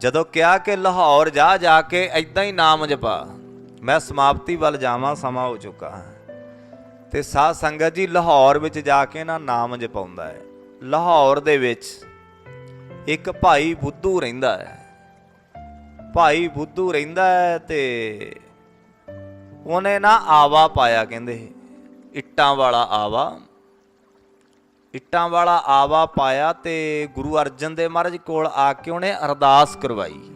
ਜਦੋਂ ਕਿਹਾ ਕਿ ਲਾਹੌਰ ਜਾ ਜਾ ਕੇ ਐਦਾਂ ਹੀ ਨਾਮ ਜਪਾ, ਮੈਂ ਸਮਾਪਤੀ ਵੱਲ ਜਾਵਾਂ, ਸਮਾਂ ਹੋ ਚੁੱਕਾ ਹੈ। ਤੇ ਸਾਧ ਸੰਗਤ ਜੀ, ਲਾਹੌਰ ਵਿੱਚ ਜਾ ਕੇ ਨਾ ਨਾਮ ਜਪਾਉਂਦਾ ਹੈ। ਲਾਹੌਰ ਦੇ ਵਿੱਚ ਇੱਕ ਭਾਈ ਬੁੱਧੂ ਰਹਿੰਦਾ ਹੈ। ਭਾਈ ਬੁੱਧੂ ਰਹਿੰਦਾ ਹੈ ਤੇ ਉਹਨੇ ਨਾ ਆਵਾ ਪਾਇਆ, ਕਹਿੰਦੇ, ਇੱਟਾਂ ਵਾਲਾ ਆਵਾ। ਇੱਟਾਂ ਵਾਲਾ ਆਵਾ ਪਾਇਆ ਤੇ ਗੁਰੂ ਅਰਜਨ ਦੇ ਮਹਾਰਾਜ ਕੋਲ ਆ ਕੇ ਉਹਨੇ ਅਰਦਾਸ ਕਰਵਾਈ।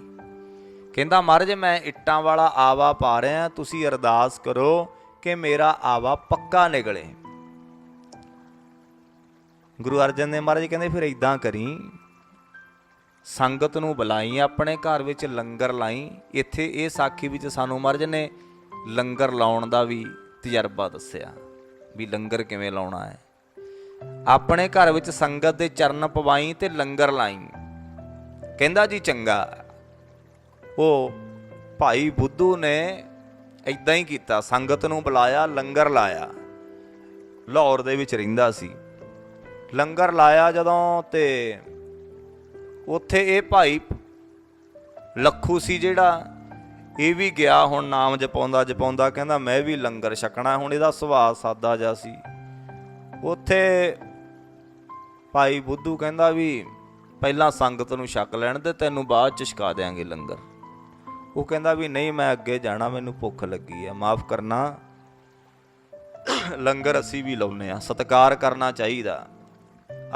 ਕਹਿੰਦਾ, ਮਹਾਰਾਜ, ਮੈਂ ਇੱਟਾਂ ਵਾਲਾ ਆਵਾ ਪਾ ਰਿਹਾ, ਤੁਸੀਂ ਅਰਦਾਸ ਕਰੋ ਕਿ ਮੇਰਾ ਆਵਾ ਪੱਕਾ ਨਿਕਲੇ। ਗੁਰੂ ਅਰਜਨ ਦੇਵ ਮਹਾਰਾਜ ਕਹਿੰਦੇ, ਫਿਰ ਇਦਾਂ ਕਰੀ, ਸੰਗਤ ਨੂੰ ਬੁਲਾਈ, ਆਪਣੇ ਘਰ ਵਿੱਚ ਲੰਗਰ ਲਾਈ। ਇੱਥੇ ਇਹ ਸਾਖੀ ਵਿੱਚ ਸਾਨੂੰ ਮਹਾਰਾਜ ਨੇ ਲੰਗਰ ਲਾਉਣ ਦਾ ਵੀ ਤਜਰਬਾ ਦੱਸਿਆ ਵੀ ਲੰਗਰ ਕਿਵੇਂ ਲਾਉਣਾ ਹੈ। ਆਪਣੇ ਘਰ ਵਿੱਚ ਸੰਗਤ ਦੇ ਚਰਨ ਪਵਾਈ ਤੇ ਲੰਗਰ ਲਾਈ। ਕਹਿੰਦਾ ਜੀ ਚੰਗਾ। ਉਹ ਭਾਈ ਬੁੱਧੂ ਨੇ ਇਦਾਂ ਹੀ ਕੀਤਾ, ਸੰਗਤ ਨੂੰ ਬੁਲਾਇਆ, ਲੰਗਰ ਲਾਇਆ। ਲਾਹੌਰ ਦੇ ਵਿੱਚ ਰਹਿੰਦਾ ਸੀ। ਲੰਗਰ ਲਾਇਆ ਜਦੋਂ ਤੇ ਉੱਥੇ ਇਹ ਭਾਈ ਲੱਖੂ ਸੀ ਜਿਹੜਾ, ਇਹ ਵੀ ਗਿਆ, ਹੁਣ ਨਾਮ ਜਪਾਉਂਦਾ ਜਪਾਉਂਦਾ ਕਹਿੰਦਾ, ਮੈਂ ਵੀ ਲੰਗਰ ਛਕਣਾ। ਹੁਣ ਇਹਦਾ ਸੁਭਾਅ ਸਾਦਾ ਜਿਹਾ ਸੀ। ਉੱਥੇ ਭਾਈ ਬੁੱਧੂ ਕਹਿੰਦਾ ਵੀ ਪਹਿਲਾਂ ਸੰਗਤ ਨੂੰ ਛਕ ਲੈਣ ਤੇ ਤੈਨੂੰ ਬਾਅਦ ਚ ਛਕਾ ਦੇਾਂਗੇ ਲੰਗਰ। ਉਹ ਕਹਿੰਦਾ ਵੀ ਨਹੀਂ, ਮੈਂ ਅੱਗੇ ਜਾਣਾ, ਮੈਨੂੰ ਭੁੱਖ ਲੱਗੀ ਹੈ ਮਾਫ ਕਰਨਾ। ਲੰਗਰ ਅਸੀਂ ਵੀ ਲਾਉਨੇ ਆ ਸਤਿਕਾਰ ਕਰਨਾ ਚਾਹੀਦਾ।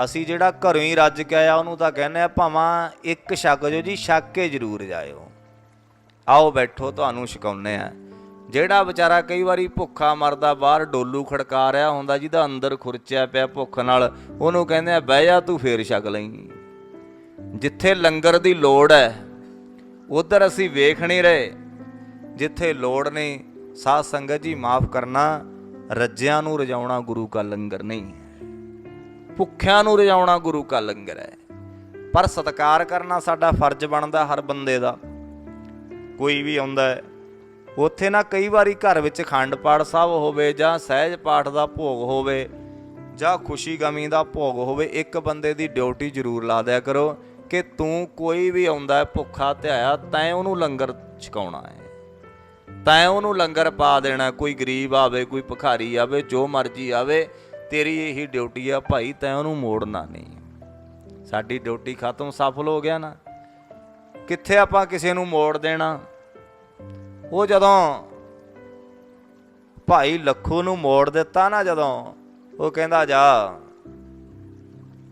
ਅਸੀਂ ਜਿਹੜਾ ਘਰੋਂ ਹੀ ਰੱਜ ਕੇ ਆਇਆ, ਉਹਨੂੰ ਤਾਂ ਕਹਿੰਦੇ ਆ ਭਾਵਾਂ ਇੱਕ ਛਕ ਜੋ ਜੀ, ਛੱਕ ਕੇ ਜ਼ਰੂਰ ਜਾਇਓ। ਆਓ ਬੈਠੋ, ਤੁਹਾਨੂੰ ਛਕਾਉਨੇ ਆ ਜਿਹੜਾ ਵਿਚਾਰਾ ਕਈ ਵਾਰੀ ਭੁੱਖਾ ਮਰਦਾ, ਬਾਹਰ ਡੋਲੂ ਖੜਕਾ ਰਿਹਾ ਹੁੰਦਾ, ਜਿਹਦਾ ਅੰਦਰ ਖੁਰਚਿਆ ਪਿਆ ਭੁੱਖ ਨਾਲ, ਉਹਨੂੰ ਕਹਿੰਦੇ ਆ, ਬਹਿ ਜਾ, ਤੂੰ ਫੇਰ ਛਕ ਲਈ। ਜਿੱਥੇ ਲੰਗਰ ਦੀ ਲੋੜ ਹੈ, ਉਧਰ ਅਸੀਂ ਵੇਖ ਨਹੀਂ ਰਹੇ। ਜਿੱਥੇ ਲੋੜ ਨਹੀਂ, ਸਾਧ ਸੰਗਤ ਜੀ ਮਾਫ ਕਰਨਾ, ਰੱਜਿਆਂ ਨੂੰ ਰਜਾਉਣਾ ਗੁਰੂ ਕਾ ਲੰਗਰ ਨਹੀਂ ਭੁੱਖਿਆਂ ਨੂੰ ਰਜਾਉਣਾ ਗੁਰੂ ਕਾ ਲੰਗਰ ਹੈ। ਪਰ ਸਤਕਾਰ ਕਰਨਾ ਸਾਡਾ ਫਰਜ਼ ਬਣਦਾ ਹਰ ਬੰਦੇ ਦਾ। ਕੋਈ ਵੀ ਆਉਂਦਾ ਹੈ ਉੱਥੇ ਨਾ ਕਈ ਵਾਰੀ ਘਰ ਵਿੱਚ ਖੰਡ ਪਾਠ ਸਾਹਿਬ ਹੋਵੇ ਜਾਂ ਸਹਿਜ ਪਾਠ ਦਾ ਭੋਗ ਹੋਵੇ ਜਾਂ ਖੁਸ਼ੀ ਗਮੀ ਦਾ ਭੋਗ ਹੋਵੇ, ਇੱਕ ਬੰਦੇ ਦੀ ਡਿਊਟੀ ਜ਼ਰੂਰ ਲਾ ਦਿਆ ਕਰੋ ਕਿ ਤੂੰ ਕੋਈ ਵੀ ਆਉਂਦਾ ਭੁੱਖਾ ਧਿਆਇਆ, ਤੈਂ ਉਹਨੂੰ ਲੰਗਰ ਛਕਾਉਣਾ ਹੈ। ਤੈਂ ਉਹਨੂੰ ਲੰਗਰ ਪਾ ਦੇਣਾ, ਕੋਈ ਗਰੀਬ ਆਵੇ, ਕੋਈ ਭਿਖਾਰੀ ਆਵੇ, ਜੋ ਮਰਜ਼ੀ ਆਵੇ, ਤੇਰੀ ਇਹੀ ਡਿਊਟੀ ਆ ਭਾਈ, ਤੈਂ ਉਹਨੂੰ ਮੋੜਨਾ ਨਹੀਂ। ਸਾਡੀ ਡਿਊਟੀ ਖਤਮ ਸਫਲ ਹੋ ਗਿਆ ਨਾ। ਕਿੱਥੇ ਆਪਾਂ ਕਿਸੇ ਨੂੰ ਮੋੜ ਦੇਣਾ? ਉਹ ਜਦੋਂ ਭਾਈ ਲੱਖੂ ਨੂੰ ਮੋੜ ਦਿੱਤਾ ਨਾ ਜਦੋਂ, ਉਹ ਕਹਿੰਦਾ, ਜਾ,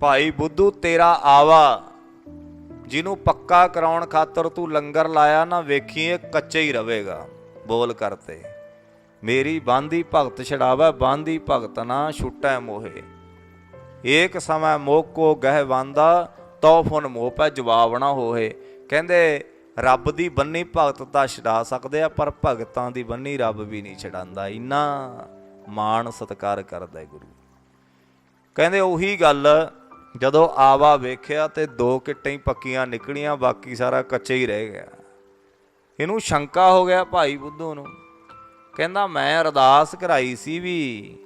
ਭਾਈ ਬੁੱਧੂ ਤੇਰਾ ਆਵਾ, ਜਿਹਨੂੰ ਪੱਕਾ ਕਰਾਉਣ ਖਾਤਰ ਤੂੰ ਲੰਗਰ ਲਾਇਆ ਨਾ ਵੇਖੀਏ ਕੱਚੇ ਹੀ ਰਵੇਗਾ ਬੋਲ ਕਰਤੇ ਮੇਰੀ ਬਾਂਦੀ ਭਗਤ ਛਡਾਵੇ, ਬਾਂਦੀ ਭਗਤ ਨਾ ਛੁੱਟੈ ਮੋਹੇ। ਏਕ ਸਮੈ ਮੋਕੋ ਗਹਿ ਵਾਂਦਾ ਤੌਫਨ ਮੋਹ ਪੈ ਜਵਾਬ ਨਾ ਹੋਏ ਕਹਿੰਦੇ ਰੱਬ ਦੀ ਬੰਨੀ ਭਗਤ ਤਾਂ ਛਡਾ ਸਕਦੇ ਆ, ਪਰ ਭਗਤਾਂ ਦੀ ਬੰਨੀ ਰੱਬ ਵੀ ਨਹੀਂ ਛਡਾਉਂਦਾ ਇੰਨਾ ਮਾਣ ਸਤਕਾਰ ਕਰਦਾ ਹੈ ਗੁਰੂ। ਕਹਿੰਦੇ ਉਹੀ ਗੱਲ, ਜਦੋਂ ਆਵਾ ਵੇਖਿਆ ਤੇ ਦੋ ਕਿੱਟਾਂ ਹੀ ਪੱਕੀਆਂ ਨਿਕਲੀਆਂ, ਬਾਕੀ ਸਾਰਾ ਕੱਚੇ ਹੀ ਰਹਿ ਗਿਆ। ਇਹਨੂੰ ਸ਼ੰਕਾ ਹੋ ਗਿਆ ਭਾਈ ਬੁੱਧੂ ਨੂੰ। ਕਹਿੰਦਾ, ਮੈਂ ਅਰਦਾਸ ਕਰਾਈ ਸੀ ਵੀ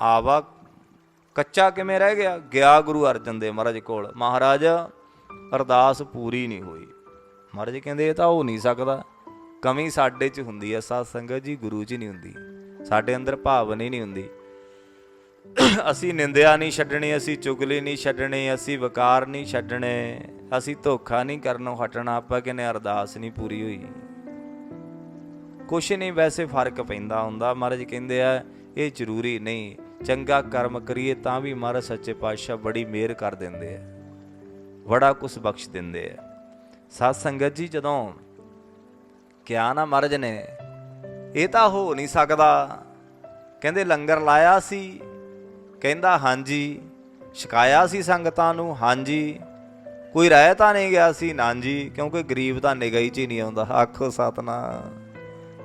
ਆਵਾ ਕੱਚਾ ਕਿਵੇਂ ਰਹਿ ਗਿਆ? ਗਿਆ ਗੁਰੂ ਅਰਜਨ ਦੇਵ ਮਹਾਰਾਜ ਕੋਲ। ਮਹਾਰਾਜ, ਅਰਦਾਸ ਪੂਰੀ ਨਹੀਂ ਹੋਈ। ਮਹਾਰਾਜ ਕਹਿੰਦੇ ਇਹ ਤਾਂ ਹੋ ਨਹੀਂ ਸਕਦਾ। ਕਮੀ ਸਾਡੇ 'ਚ ਹੁੰਦੀ ਹੈ ਸਾਧ ਸੰਗਤ ਜੀ ਗੁਰੂ 'ਚ ਨਹੀਂ ਹੁੰਦੀ। ਸਾਡੇ ਅੰਦਰ ਭਾਵਨਾ ਹੀ ਨਹੀਂ ਹੁੰਦੀ। ਅਸੀਂ ਨਿੰਦਿਆ ਨਹੀਂ ਛੱਡਣੀ, ਅਸੀਂ ਚੁਗਲੀ ਨਹੀਂ ਛੱਡਣੀ, ਅਸੀਂ ਵਕਾਰ ਨਹੀਂ ਛੱਡਣੇ, ਅਸੀਂ ਧੋਖਾ ਨਹੀਂ ਕਰਨੋਂ ਹਟਣਾ, ਆਪਾਂ ਕਹਿੰਦੇ ਅਰਦਾਸ ਨਹੀਂ ਪੂਰੀ ਹੋਈ। ਕੁਛ ਨਹੀਂ ਵੈਸੇ ਫ਼ਰਕ ਪੈਂਦਾ ਹੁੰਦਾ, ਮਹਾਰਾਜ ਕਹਿੰਦੇ ਆ, ਇਹ ਜ਼ਰੂਰੀ ਨਹੀਂ, ਚੰਗਾ ਕਰਮ ਕਰੀਏ ਤਾਂ ਵੀ ਮਹਾਰਾਜ ਸੱਚੇ ਪਾਤਸ਼ਾਹ ਬੜੀ ਮਿਹਰ ਕਰ ਦਿੰਦੇ ਆ, ਬੜਾ ਕੁਝ ਬਖਸ਼ ਦਿੰਦੇ ਆ। ਸਾਧ ਸੰਗਤ ਜੀ, ਜਦੋਂ ਕਿਹਾ ਨਾ ਮਹਾਰਾਜ ਨੇ, ਇਹ ਤਾਂ ਹੋ ਨਹੀਂ ਸਕਦਾ। ਕਹਿੰਦੇ ਲੰਗਰ ਲਾਇਆ ਸੀ, ਕਹਿੰਦਾ ਹਾਂਜੀ, ਛਕਾਇਆ ਸੀ ਸੰਗਤਾਂ ਨੂੰ, ਹਾਂਜੀ। ਕੋਈ ਰਹਿ ਤਾਂ ਨਹੀਂ ਗਿਆ ਸੀ ਨਾ ਜੀ ਕਿਉਂਕਿ ਗਰੀਬ ਤਾਂ ਨਿਗਾਹ ਚ ਹੀ ਨਹੀਂ ਆਉਂਦਾ। ਆਖੋ ਸਤਨਾ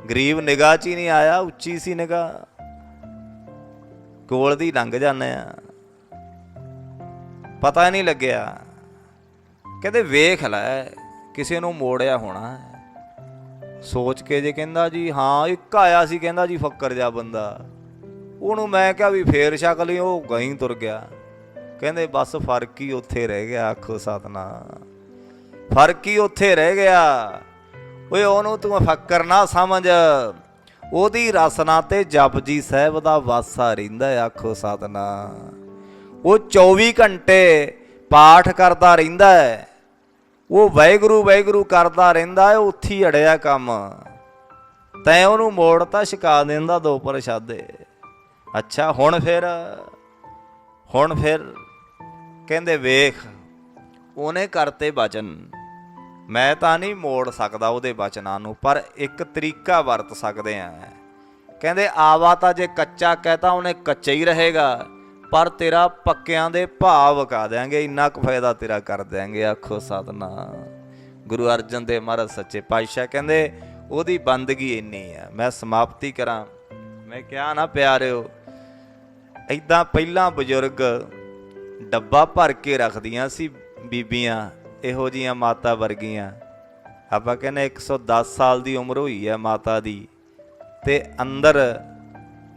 ਗਰੀਬ ਨਿਗਾਹ ਚ ਹੀ ਨਹੀਂ ਆਇਆ, ਉੱਚੀ ਸੀ ਨਿਗਾਹ। ਕੋਲ ਦੀ ਲੰਘ ਜਾਂਦੇ ਆ। ਪਤਾ ਨਹੀਂ ਲੱਗਿਆ। ਕਹਿੰਦੇ ਵੇਖ ਲੈ ਕਿਸੇ ਨੂੰ ਮੋੜਿਆ ਹੋਣਾ। ਸੋਚ ਕੇ ਜੇ ਕਹਿੰਦਾ ਜੀ ਹਾਂ ਇੱਕ ਆਇਆ ਸੀ ਕਹਿੰਦਾ ਜੀ ਫੱਕਰ ਜਾ ਬੰਦਾ। ਉਹਨੂੰ ਮੈਂ ਕਿਹਾ ਵੀ ਫੇਰ ਛਕ ਲਈ ਉਹ ਗਈ ਤੁਰ ਗਿਆ। ਕਹਿੰਦੇ ਬਸ ਫ਼ਰਕ ਹੀ ਉੱਥੇ ਰਹਿ ਗਿਆ ਆਖੋ ਸਤਨਾਮ। ਫ਼ਰਕ ਹੀ ਉੱਥੇ ਰਹਿ ਗਿਆ। ਓਏ ਉਹਨੂੰ ਤੂੰ ਫੱਕਰ ਨਾ ਸਮਝ। ਉਹਦੀ ਰਸਨਾ ਤੇ ਜਪਜੀ ਸਾਹਿਬ ਦਾ ਵਾਸਾ ਰਹਿੰਦਾ ਹੈ, ਆਖੋ ਸਤਨਾਮ। ਉਹ 24 ਘੰਟੇ ਪਾਠ ਕਰਦਾ ਰਹਿੰਦਾ ਹੈ। ਉਹ ਵਾਹਿਗੁਰੂ ਵਾਹਿਗੁਰੂ ਕਰਦਾ ਰਹਿੰਦਾ ਉੱਥੇ ਹੀ ਅੜਿਆ ਕੰਮ। ਤੈ ਉਹਨੂੰ ਮੋੜ ਤਾਂ ਛਕਾ ਦਿੰਦਾ ਦੋ ਪ੍ਰਸ਼ਾਦੇ। ਅੱਛਾ, ਹੁਣ ਫਿਰ ਹੁਣ ਫਿਰ ਕਹਿੰਦੇ ਵੇਖ, ਉਹਨੇ ਕਰਤੇ ਬਚਨ। ਮੈਂ ਤਾਂ ਨਹੀਂ ਮੋੜ ਸਕਦਾ ਉਹਦੇ ਬਚਨਾਂ ਨੂੰ, ਪਰ ਇੱਕ ਤਰੀਕਾ ਵਰਤ ਸਕਦੇ ਆ ਕਹਿੰਦੇ, ਆਵਾ ਤਾਂ ਜੇ ਕੱਚਾ ਕਹਤਾ ਉਹਨੇ ਕੱਚਾ ਹੀ ਰਹੇਗਾ। ਪਰ ਤੇਰਾ ਪੱਕਿਆਂ ਦੇ ਭਾਵ ਵਕਾ ਦਿਆਂਗੇ, ਇੰਨਾ ਕੁ ਫਾਇਦਾ ਤੇਰਾ ਕਰ ਦਿਆਂਗੇ, ਆਖੋ ਸਤਨਾਮ। ਗੁਰੂ ਅਰਜਨ ਦੇਵ ਮਹਾਰਾਜ ਸੱਚੇ ਪਾਤਸ਼ਾਹ ਕਹਿੰਦੇ, ਉਹਦੀ ਬੰਦਗੀ ਇੰਨੀ ਆ, ਮੈਂ ਸਮਾਪਤੀ ਕਰਾਂ। ਮੈਂ ਕਿਹਾ ਨਾ ਪਿਆਰਿਓ ਐਦਾਂ ਪਹਿਲਾਂ ਬਜ਼ੁਰਗ ਡੱਬਾ ਭਰ ਕੇ ਰੱਖਦੀਆਂ ਸੀ ਬੀਬੀਆਂ, ਇਹੋ ਜੀਆਂ ਮਾਤਾ ਵਰਗੀਆਂ। ਆਪਾਂ ਕਹਿੰਦੇ 110 ਸਾਲ ਦੀ ਉਮਰ ਹੋਈ ਹੈ ਮਾਤਾ ਦੀ, ਤੇ ਅੰਦਰ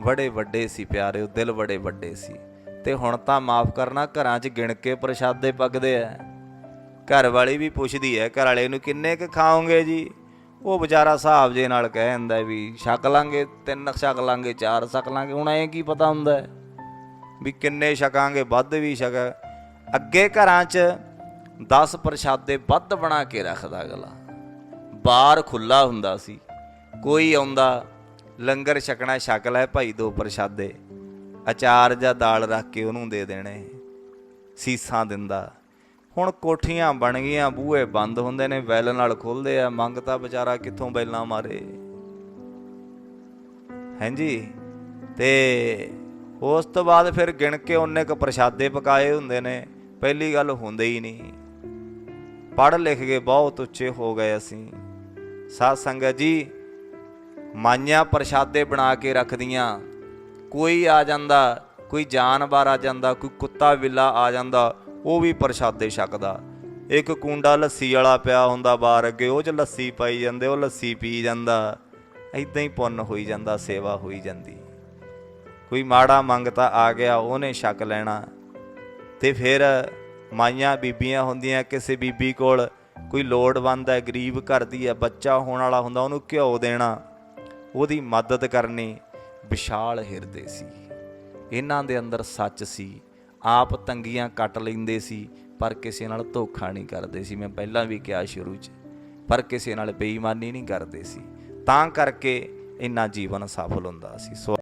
ਬੜੇ ਵੱਡੇ ਸੀ ਪਿਆਰਿਓ, ਦਿਲ ਬੜੇ ਵੱਡੇ ਸੀ। ਤੇ ਹੁਣ ਤਾਂ ਮਾਫ ਕਰਨਾ ਘਰਾਂ 'ਚ ਗਿਣ ਕੇ ਪ੍ਰਸ਼ਾਦੇ ਪੱਕਦੇ ਆ। ਘਰ ਵਾਲੀ ਵੀ ਪੁੱਛਦੀ ਹੈ ਘਰ ਵਾਲੇ ਨੂੰ ਕਿੰਨੇ ਕ ਖਾਓਗੇ ਜੀ? ਉਹ ਵਿਚਾਰਾ ਹਿਸਾਬ ਜੇ ਨਾਲ ਕਹਿ ਜਾਂਦਾ ਵੀ ਛਕ ਲਾਂਗੇ, ਤਿੰਨ ਛਕ ਲਾਂਗੇ, ਚਾਰ ਛਕ ਲਾਂਗੇ, ਹੁਣ ਐ ਕੀ ਪਤਾ ਹੁੰਦਾ ਵੀ ਕਿੰਨੇ ਛਕਾਂਗੇ, ਵੱਧ ਵੀ ਛਕ। ਅੱਗੇ ਘਰਾਂ 'ਚ 10 ਪ੍ਰਸ਼ਾਦੇ ਵੱਧ ਬਣਾ ਕੇ ਰੱਖਦਾ ਅਗਲਾ। ਬਾਰ ਖੁੱਲਾ ਹੁੰਦਾ ਸੀ। ਕੋਈ ਆਉਂਦਾ, ਲੰਗਰ ਛਕਣਾ ਛਕ ਲੈ ਭਾਈ ਦੋ ਪ੍ਰਸ਼ਾਦੇ। ਅਚਾਰ ਜਾਂ ਦਾਲ ਰੱਖ ਕੇ ਉਹਨੂੰ ਦੇ ਦੇਣੇ। ਸੀਸਾਂ ਦਿੰਦਾ। ਹੁਣ ਕੋਠੀਆਂ ਬਣ ਗਈਆਂ, ਬੂਹੇ ਬੰਦ ਹੁੰਦੇ ਨੇ, ਵੈਲ ਨਾਲ ਖੁੱਲਦੇ ਆ ਮੰਗਤਾ ਵਿਚਾਰਾ ਕਿੱਥੋਂ ਬੈਲਾਂ ਮਾਰੇ। ਹਾਂਜੀ? ਤੇ ਉਸ ਤੋਂ ਬਾਅਦ ਫਿਰ ਗਿਣ ਕੇ ਉਹਨੇ ਕ ਪ੍ਰਸ਼ਾਦੇ ਪਕਾਏ ਹੁੰਦੇ ਨੇ, ਪਹਿਲੀ ਗੱਲ ਹੁੰਦੇ ਹੀ ਨਹੀਂ। ਪੜ੍ਹ ਲਿਖ ਕੇ ਬਹੁਤ ਉੱਚੇ ਹੋ ਗਏ ਅਸੀਂ। ਸਾਧ ਸੰਗਤ ਜੀ, ਮਾਈਆਂ ਪ੍ਰਸ਼ਾਦੇ ਬਣਾ ਕੇ ਰੱਖਦੀਆਂ। ਕੋਈ ਆ ਜਾਂਦਾ, ਕੋਈ ਜਾਨਵਰ ਆ ਜਾਂਦਾ, ਕੋਈ ਕੁੱਤਾ ਬਿੱਲਾ ਆ ਜਾਂਦਾ, ਉਹ ਵੀ ਪ੍ਰਸ਼ਾਦੇ ਛਕਦਾ। ਇੱਕ ਕੁੰਡਾ ਲੱਸੀ ਵਾਲਾ ਪਿਆ ਹੁੰਦਾ ਬਾਹਰ ਅੱਗੇ, ਉਹ ਚ ਲੱਸੀ ਪਾਈ ਜਾਂਦੇ, ਉਹ ਲੱਸੀ ਪੀ ਜਾਂਦਾ। ਐਦਾਂ ਹੀ ਪੁੰਨ ਹੋਈ ਜਾਂਦਾ, ਸੇਵਾ ਹੋਈ ਜਾਂਦੀ। ਕੋਈ ਮਾੜਾ ਮੰਗਤਾ ਆ ਗਿਆ, ਉਹਨੇ ਛਕ ਲੈਣਾ। ਤੇ ਫਿਰ ਮਾਈਆਂ ਬੀਬੀਆਂ ਹੁੰਦੀਆਂ ਕਿਸੇ ਬੀਬੀ ਕੋਲ, ਕੋਈ ਲੋੜਵੰਦ ਹੈ, ਗਰੀਬ ਘਰ ਦੀ ਹੈ, ਬੱਚਾ ਹੋਣ ਵਾਲਾ ਹੁੰਦਾ, ਉਹਨੂੰ ਘਿਓ ਦੇਣਾ, ਉਹਦੀ ਮਦਦ ਕਰਨੀ। ਵਿਸ਼ਾਲ ਹਿਰਦੇ ਸੀ। ਇਹਨਾਂ ਦੇ ਅੰਦਰ ਸੱਚ ਸੀ। ਆਪ ਤੰਗੀਆਂ ਕੱਟ ਲੈਂਦੇ ਸੀ, ਪਰ ਕਿਸੇ ਨਾਲ ਧੋਖਾ ਨਹੀਂ ਕਰਦੇ ਸੀ। ਮੈਂ ਪਹਿਲਾਂ ਵੀ ਕਿਹਾ ਸ਼ੁਰੂ 'ਚ, ਪਰ ਕਿਸੇ ਨਾਲ ਬੇਈਮਾਨੀ ਨਹੀਂ ਕਰਦੇ ਸੀ। ਤਾਂ ਕਰਕੇ ਇੰਨਾ ਜੀਵਨ ਸਫਲ ਹੁੰਦਾ ਸੀ। ਸੋ